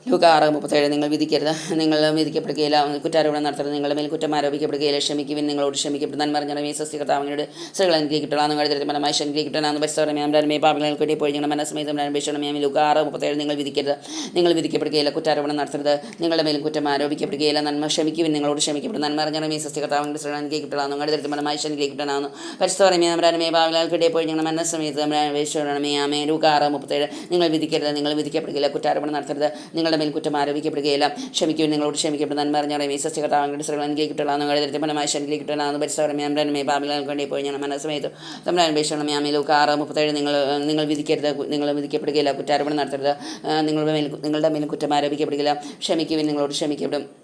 ലൂക്ക ആറ് മുപ്പത്തേഴ് നിങ്ങൾ വിധിക്കരുത്. നിങ്ങൾ വിധിക്കപ്പെടുകയില്ല. കുറ്റാരോപണം നടത്തരുത്. നിങ്ങളുടെ മേൽ കുറ്റം ആരോപിക്കപ്പെടുകയില്ല. ക്ഷമിക്കുവിൻ. നിങ്ങളോട് ക്ഷമിക്കപ്പെടുന്ന നന്മറിഞ്ഞ ഈ സസ്യകർത്താവിനോട് സ്ത്രീകൾ അനുഗ്രഹിക്കപ്പെടാം നിങ്ങളുടെ തരത്തിലമായി ശനിഗ്രഹിക്കപ്പെടാന്ന് പരിസ്ഥാനമേ അമ്രാനമേ ഭാവിലാൽക്കണ്ടി പോയി. ഞങ്ങളുടെ മനസ്സമയത്ത് അമ്രാൻ വേഷണമേ ലൂക്ക ആറ് മുപ്പത്തേഴ് നിങ്ങൾ വിധിക്കരുത്. നിങ്ങൾ വിധിക്കപ്പെടുകയില്ല. കുറ്റാരോപണം നടത്തരുത്. നിങ്ങളുടെ മേലും കുറ്റം ആരോപിക്കപ്പെടുകയില്ല. നന്മ ക്ഷമിക്കുവിൻ. നിങ്ങളോട് ക്ഷമിക്കപ്പെടും. നന്മ അറിഞ്ഞ ഈ സസ്യകർത്താവിന്റെ സ്ത്രീകൾ അനുഗ്രഹിക്കപ്പെടാം നിങ്ങളുടെ തരത്തിലമായി ശനിഗ്രഹിക്കപ്പെടാന്ന് പരിസ്ഥാനമേ അമ്രാനമേ ഭാവിലാൽക്കണ്ടി പോയി. ഞങ്ങളുടെ മനസ്സമയത്ത് അമ്രാൻ വേഷണമേ ആമേ ലൂക്ക ആറ് മുപ്പത്തേഴ് നിങ്ങൾ വിധിക്കരുത്. നിങ്ങൾ വിധിക്കപ്പെടുകയില്ല. കുറ്റാരോപണം നടത്തരുത്. നിങ്ങളുടെ മേൽ കുറ്റം ആരോപിക്കപ്പെടുകയില്ല. ക്ഷമിക്കുകയും നിങ്ങളോട് ക്ഷമിക്കപ്പെടും. നന്മ അറിഞ്ഞ ശ്രമം സസ്യകർത്താവിന്റെ സ്ത്രീകൾ അനുഗ്രഹിക്കപ്പെടാം നിങ്ങളുടെ തരത്തിലമായി ശനിഗ്രഹിക്കപ്പെടാന്ന് പരിസ്ഥാനമേ അമ്രാനമേ ഭാവിലാൽക്കണ്ടി പോയി. ഞാൻ മനസ്സമയത്ത് നമ്മുടെ അന്വേഷണം ആമേ ലൂക്ക ആറ് മുപ്പത്തേഴ് നിങ്ങൾ നിങ്ങൾ വിധിക്കരുത് നിങ്ങൾ വിധിക്കപ്പെടുകയില്ല കുറ്റാരോപണം നടത്തരുത്. നിങ്ങളുടെ മേൽ നിങ്ങളുടെ മേൽ കുറ്റം ആരോപിക്കപ്പെടുകയില്ല. ക്ഷമിക്കുകയും നിങ്ങളോട് ക്ഷമിക്കപ്പെടും.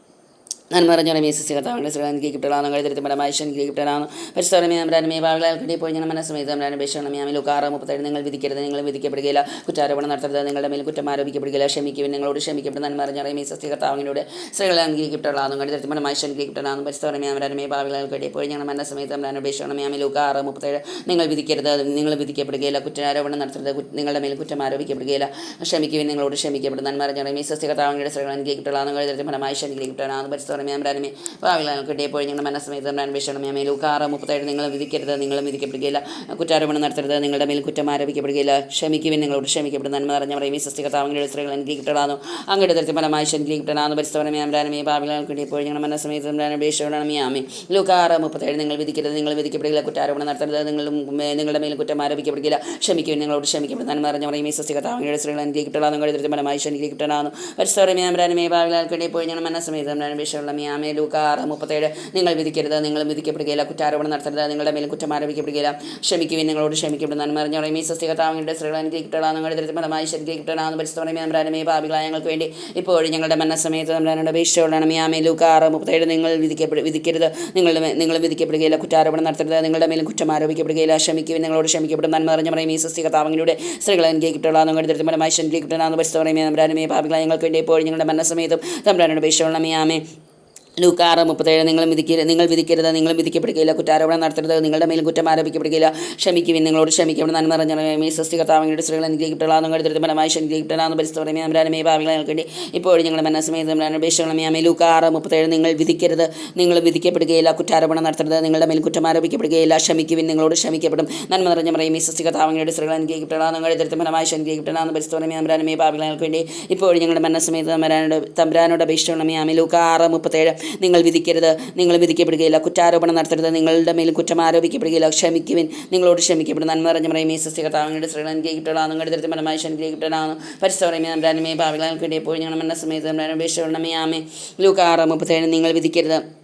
നന്മ പറഞ്ഞ മീ സസ്യകർത്താവിന്റെ സ്ത്രീ അനുഗ്രഹിക്കപ്പെടാന്ന് കഴുതരത്തിമലമായി ശനിഗ്രഹിക്കപ്പെടാന്ന് പരിസ്ഥലമേ അമ്രാനമേ ഭാവിലാൽക്കടി പോയി ഞാൻ മനസ്സമേത് അമ്രാൻ അപേക്ഷണം യാമി ലൂക്കാറ് മുപ്പത്തേഴ് നിങ്ങൾ വിധിക്കരുത് നിങ്ങൾ വിധിക്കപ്പെടുകയില്ല കുറ്റാരോപണം നടത്തരുത് നിങ്ങളുടെ മേൽ കുറ്റം ആരോപിക്കപ്പെടുകയില്ല ക്ഷമിക്കുവിൻ നിങ്ങളോട് ക്ഷമിക്കപ്പെടും നന്മ പറഞ്ഞ മീ സസ്യകർത്താവിനോട് സ്ത്രീകളെ അനുഗ്രഹിക്കപ്പെടാന്ന് കഴുതരത്തിമലമായി ശനിഗ്രഹിക്കപ്പെടാന്ന് പരിസ്ഥലമേ അമ്രാനമേ ഭാവിലാൽക്കടി പോയി ഞാൻ മനസ്സമേത് അമ്രാൻ അപേക്ഷണം യാമി ലൂക്കാറ് മുപ്പത്തേഴ് നിങ്ങൾ വിധിക്കരുത് നിങ്ങൾ വിധിക്കപ്പെടുകയില്ല കുറ്റാരോപണം നടത്തരുത് നിങ്ങളുടെ മേൽ കുറ്റം ആരോപിക്കപ്പെടുകയില്ല ക്ഷമിക്കുവിൻ നിങ്ങളോട് ക്ഷമിക്കപ്പെടും നന്മ പറഞ്ഞ മീ സസ്യകർത്താവിന്റെ സ്ത്രീകൾ അനുഗ്രഹിക്കപ്പെടാന്ന് കഴുതരത്തിമലമായി ശനിഗ്രഹിക്കപ്പെടാന്ന് പരിസ്ഥലമേ അമ്രാനമേ ഭാവിലാൽ കിട്ടിയപ്പോൾ ഞങ്ങളുടെ മനസ്സമേത് അമ്രാൻ വിഷണമേ മേൽ ഉക്കാറ് മുപ്പത്തേഴ് നിങ്ങൾ വിധിക്കരുത് നിങ്ങളും വിധിക്കപ്പെടുകയില്ല. കുറ്റാരോപണം നടത്തരുത് നിങ്ങളുടെ മേൽ കുറ്റം ആരോപിക്കപ്പെടുകയില്ല. ക്ഷമിക്കുവിൻ നിങ്ങളോട് ക്ഷമിക്കപ്പെടുന്ന നന്മ നിറഞ്ഞ പറയും ഈ സസ്യകർത്താവിന്റെ സ്ത്രീകൾ അനുഗ്രഹിക്കപ്പെടാന്നു അങ്ങയുടെ തരത്തിൽ ഫലമായി ശനിഗ്രഹിക്കപ്പെടാന്ന് പരിസ്ഥലമേ അമ്രാനമേ ഭാവിലാൽ കിട്ടിയപ്പോൾ ഞങ്ങളുടെ മനസ്സമേത് അപേക്ഷണമേ ആമേ ലൂക്കാറ് മുപ്പത്തേഴ് നിങ്ങൾ വിധിക്കരുത് നിങ്ങൾ വിധിക്കപ്പെടുകയില്ല. കുറ്റാരോപണം നടത്തരുത് നിങ്ങളും നിങ്ങളുടെ മേൽ കുറ്റം ആരോപിക്കപ്പെടുകയില്ല. ക്ഷമിക്കുവിൻ നിങ്ങളോട് ക്ഷമിക്കപ്പെടുന്ന നന്മ നിറഞ്ഞ പറയും ഈ സസ്യകർത്താവിന്റെ സ്ത്രീകൾ അനുഗ്രഹിക്കപ്പെടാന്ന് അങ്ങയുടെ തരത്തിൽ ഫലമായി ശനിഗ്രഹിക്കപ്പെടാന്നു പരിസ്ഥലമേ അമ്രാനമേ കിട്ടിയ കിട്ടിയപ്പോൾ ഞങ്ങളുടെ മനസ്സമേത് അമ്രാൻ ആമേ ലൂക്ക ആറ് മുപ്പത്തേഴ്. നിങ്ങൾ വിധിക്കരുത് നിങ്ങൾ വിധിക്കപ്പെടുകയില്ല കുറ്റാരോപണം നടത്തരുത് നിങ്ങളുടെ മേലും കുറ്റം ആരോപിക്കപ്പെടുകയില്ല. ക്ഷമിക്കുവിൻ നിങ്ങളോട് ക്ഷമിക്കപ്പെടും നന്മ അറിഞ്ഞ ഈ സ്വസ്തികത്താവങ്ങളുടെ സ്ത്രീകൾ അനുഗ്രഹിക്കപ്പെടാം നിങ്ങളുടെ ദരിദ്രഫലമായി ശരിക്കപ്പെടാമെന്ന് പരിസ്ഥിതി അമ്രാനമേ പാപികളായ ഞങ്ങൾക്ക് വേണ്ടി ഇപ്പോഴും ഞങ്ങളുടെ മരണസമയത്ത് അമ്രാനോട് അപേക്ഷയോടാണ് മിയാമേ ലൂക്ക ആറ് മുപ്പത്തേഴ് നിങ്ങൾ വിധിക്കപ്പെടും വിധിക്കരുത് നിങ്ങളുടെ നിങ്ങൾ വിധിക്കപ്പെടുകയില്ല കുറ്റാരോപണം നടത്തരുത് നിങ്ങളുടെ മേലും കുറ്റം ആരോപിക്കപ്പെടുകയില്ല. ക്ഷമിക്കുവിൻ നിങ്ങളോട് ക്ഷമിക്കപ്പെടും നന്മ അറിഞ്ഞ പറയും ഈ സ്വസ്തികത്താവങ്ങളുടെ സ്ത്രീകൾ അനുഗ്രഹിക്കപ്പെടാം നിങ്ങളുടെ ദരിദ്രഫലമായി ശരിക്കപ്പെടാമെന്ന് പരിസ്ഥിതി അമ്രാനമേ പാപികളായ ഞങ്ങൾക്ക് വേണ്ടി ഇപ്പോഴും ഞങ്ങളുടെ മരണസമയത്തും തമ്പ്രാനോട് അപേക്ഷയോടാണ് ആമേ ലൂക്കാറ് മുപ്പത്തേഴ് നിങ്ങൾ വിധിക്കരുത് നിങ്ങൾ വിധിക്കരുത് നിങ്ങൾ വിധിക്കപ്പെടുകയില്ല കുറ്റാരോപണം നടത്തരുത് നിങ്ങളുടെ മേലും കുറ്റം ആരോപിക്കപ്പെടുകയില്ല. ക്ഷമിക്കുവിൻ നിങ്ങളോട് ക്ഷമിക്കണം നന്മ നിറഞ്ഞ സൃഷ്ടികർത്താവിന്റെ സ്ത്രീകൾ അനുഗ്രഹിക്കപ്പെടാം നിങ്ങൾ ദുരിതപരമായി ശനിഗ്രഹിക്കപ്പെടാന്ന് പരിസ്ഥിതി അമരാനമേ ഭാവികളെ വേണ്ടി ഇപ്പോഴും ഞങ്ങളുടെ മനസ്സമേതം അപേക്ഷകളും ലൂക്ക ആറ് മുപ്പത്തേഴ് നിങ്ങൾ വിധിക്കരുത് നിങ്ങൾ വിധിക്കപ്പെടുകയില്ല കുറ്റാരോപണം നടത്തരുത് നിങ്ങളുടെ മേൽ കുറ്റം ആരോപിക്കപ്പെടുകയില്ല ക്ഷമിക്കുവിൻ നിങ്ങളോട് ക്ഷമിക്കപ്പെടും നന്മ നിറഞ്ഞ പറയും ഈ സൃഷ്ടികർത്താവിന്റെ സ്ത്രീകൾ അനുഗ്രഹിക്കപ്പെടാം നിങ്ങളുടെ ദുരിതപരമായി ശനിഗ്രഹിക്കപ്പെടാന്ന് പരിസ്ഥിതി അമരാനമേ ഭാവികളെ വേണ്ടി ഇപ്പോഴും ഞങ്ങളുടെ മനസ്സമേതം അമരാനോട് തമ്പരാനോട് അപേക്ഷകളും ലൂക്ക ആറ് മുപ്പത്തേഴ് നിങ്ങൾ വിധിക്കരുത് നിങ്ങൾ വിധിക്കപ്പെടുകയില്ല കുറ്റാരോപണം നടത്തരുത് നിങ്ങളുടെ മേലും കുറ്റം ആരോപിക്കപ്പെടുകയില്ല. ക്ഷമിക്കുവിൻ നിങ്ങളോട് ക്ഷമിക്കപ്പെടും നന്മ അറിഞ്ഞ പറയും ഈ സസ്യകർത്താവിന്റെ സ്ത്രീകൾ അനുഗ്രഹിക്കപ്പെടാം നിങ്ങളുടെ ദരിദ്ര ഫലമായി അനുഗ്രഹിക്കപ്പെടാം നമ്മുടെ അമ്രാനമേ ഭാവികൾക്ക് എപ്പോഴും ഞങ്ങളുടെ മരണസമയത്ത് അമ്രാൻ അപേക്ഷ ആമേ ലൂക്ക് ആറ് മുപ്പത്തേഴ് നിങ്ങൾ വിധിക്കരുത്.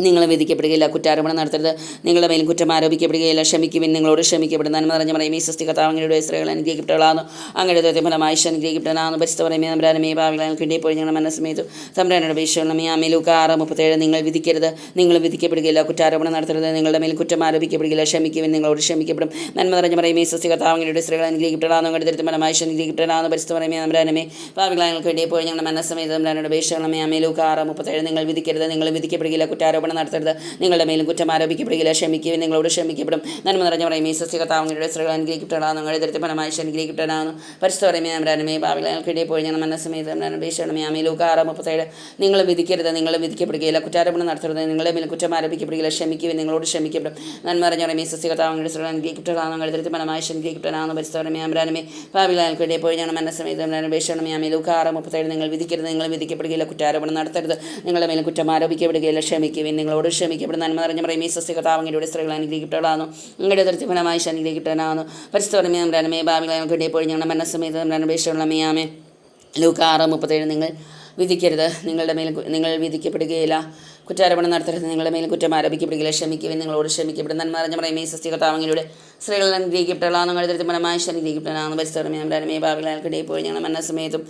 നിങ്ങൾ വിധിക്കപ്പെടുകയില്ല കുറ്റാരോപണം നടത്തരുത്. നിങ്ങളുടെ മേലും കുറ്റം ആരോപിക്കപ്പെടുകയില്ല. ക്ഷമിക്കുവിൻ. നിങ്ങളോട് ക്ഷമിക്കപ്പെടുന്ന നന്മ നിറഞ്ഞ പറയും ഈ സൃഷ്ടി കഥാവങ്ങളുടെ സ്ത്രീകൾ അനുഗ്രഹിക്കപ്പെട്ടാളാന്ന് അങ്ങയുടെ ഫലമായി അനുഗ്രഹിക്കപ്പെട്ടാന്ന് പരിസ്ഥിതി പറയുമേ നമ്പരാനമേ ഭാവികളാൽ പോയി ഞങ്ങളുടെ മനസ്സമേതു. തമ്പരാനോട് അപേക്ഷകളമേ ആമേലൂക്ക ആറ് മുപ്പത്തേഴ് നിങ്ങൾ വിധിക്കരുത്. നിങ്ങൾ വിധിക്കപ്പെടുകയില്ല കുറ്റാരോപണം നടത്തരുത്. നിങ്ങളുടെ മേൽ കുറ്റം ആരോപിക്കപ്പെടുകയില്ല. ക്ഷമിക്കുവിൻ. നിങ്ങളോട് ക്ഷമിക്കപ്പെടും. നന്മ നിറഞ്ഞ പറയും ഈ സൃഷ്ടി കഥാവങ്ങളുടെ സ്ത്രീകൾ അനുഗ്രഹിക്കപ്പെട്ടാന്ന് അങ്ങയുടെ ഫലമായി അനുഗ്രഹിക്കപ്പെട്ടാന്ന് പരിസ്ഥിതി പറയുമേ നമ്പരാനമേ ഭാവികളാൽ പോയി ഞങ്ങളുടെ മനസ്സമേതു. തമ്പരാനോട് അപേക്ഷകളമേ ആമേലൂക്ക ആറ് മുപ്പത്തേഴ് നിങ്ങൾ വിധിക്കരുത്. നിങ്ങൾ വിധിക്കപ്പെടുകയില്ല കുറ്റാരോപണം നടത്തരുത്. നിങ്ങളുടെ മേലും കുറ്റം ആരോപിക്കപ്പെടുകയില്ല. ക്ഷമിക്കുകയും നിങ്ങളോട് ക്ഷമിക്കപ്പെടും. നന്മ നിറഞ്ഞ പറയും ഈ സസ്യകത്താവങ്ങളുടെ സ്ത്രീകൾ അനുഗ്രഹിക്കപ്പെടാം നിങ്ങളുടെ ദരിദ്രഫലമായി അനുഗ്രഹിക്കപ്പെടാമെന്ന് പരിശുദ്ധ പറയുമേ അമരാനമേ ഭാവികൾക്കിടയിൽ പോയി ഞങ്ങൾ മനസ്സമേത് അമരാൻ അപേക്ഷണമേ ആമേ ലൂക്കാറ് മുപ്പത്തേഴ്. നിങ്ങൾ വിധിക്കരുത് നിങ്ങൾ വിധിക്കപ്പെടുകയില്ല. കുറ്റാരോപണം നടത്തരുത് നിങ്ങളുടെ മേലും കുറ്റം ആരോപിക്കപ്പെടുകയില്ല. ക്ഷമിക്കുകയും നിങ്ങളോട് ക്ഷമിക്കപ്പെടും. നന്മ നിറഞ്ഞ പറയും ഈ സസ്യകത്താവങ്ങളുടെ സ്ത്രീകൾ അനുഗ്രഹിക്കപ്പെടാം നിങ്ങളുടെ ദരിദ്രഫലമായി അനുഗ്രഹിക്കപ്പെടാമെന്ന് പരിശുദ്ധ പറയുമേ അമരാനമേ ഭാവികൾക്കിടയിൽ പോയി ഞങ്ങൾ മനസ്സമേത് അമരാൻ അപേക്ഷണമേ ആമേ ലൂക്കാറ് മുപ്പത്തേഴ്. നിങ്ങൾ വിധിക്കരുത് നിങ്ങൾ വിധിക്കപ്പെടുകയില്ല. കുറ്റാരോപണം നടത്തരുത്. നിങ്ങളുടെ മേലും കുറ്റം ആരോപിക്കപ്പെടുകയില്ല. ക്ഷമിക്കുകയും നിങ്ങളോട് ക്ഷമിക്കപ്പെടുന്ന നന്മ നിറഞ്ഞ പറയും ഈ സസ്യകഥാവങ്ങളുടെ സ്ത്രീകൾ അനുഗ്രഹിക്കപ്പെടാന്നു നിങ്ങളുടെ തരത്തിൽ ഫലമായി അനുഗ്രഹിക്കപ്പെടാന്നു പരിസ്ഥിതി അമരാനമേ ഭാവികളെ പോയി ഞങ്ങളുടെ മനസ്സമേത അമരാൻ അപേക്ഷയുള്ള ആമേ ലൂക്ക ആറ് മുപ്പത്തേഴ് നിങ്ങൾ വിധിക്കരുത്. നിങ്ങളുടെ മേൽ നിങ്ങൾ വിധിക്കപ്പെടുകയില്ല. കുറ്റാരോപണം നടത്തരുത്. നിങ്ങളുടെ മേൽ കുറ്റം ആരോപിക്കപ്പെടുകയില്ല. ക്ഷമിക്കുവിൻ. നിങ്ങളോട് ക്ഷമിക്കപ്പെടും നന്മ നിറഞ്ഞ പറയും ഈ സസ്യകത്താവങ്ങളുടെ സ്ത്രീകൾ അനുഗ്രഹിക്കപ്പെടാം നിങ്ങളുടെ തരത്തിൽ ഫലമായി അനുഗ്രഹിക്കപ്പെടാന്ന് പരിസ്ഥിതി ഭാവികളെ ഞങ്ങളുടെ മനസ്സമേതും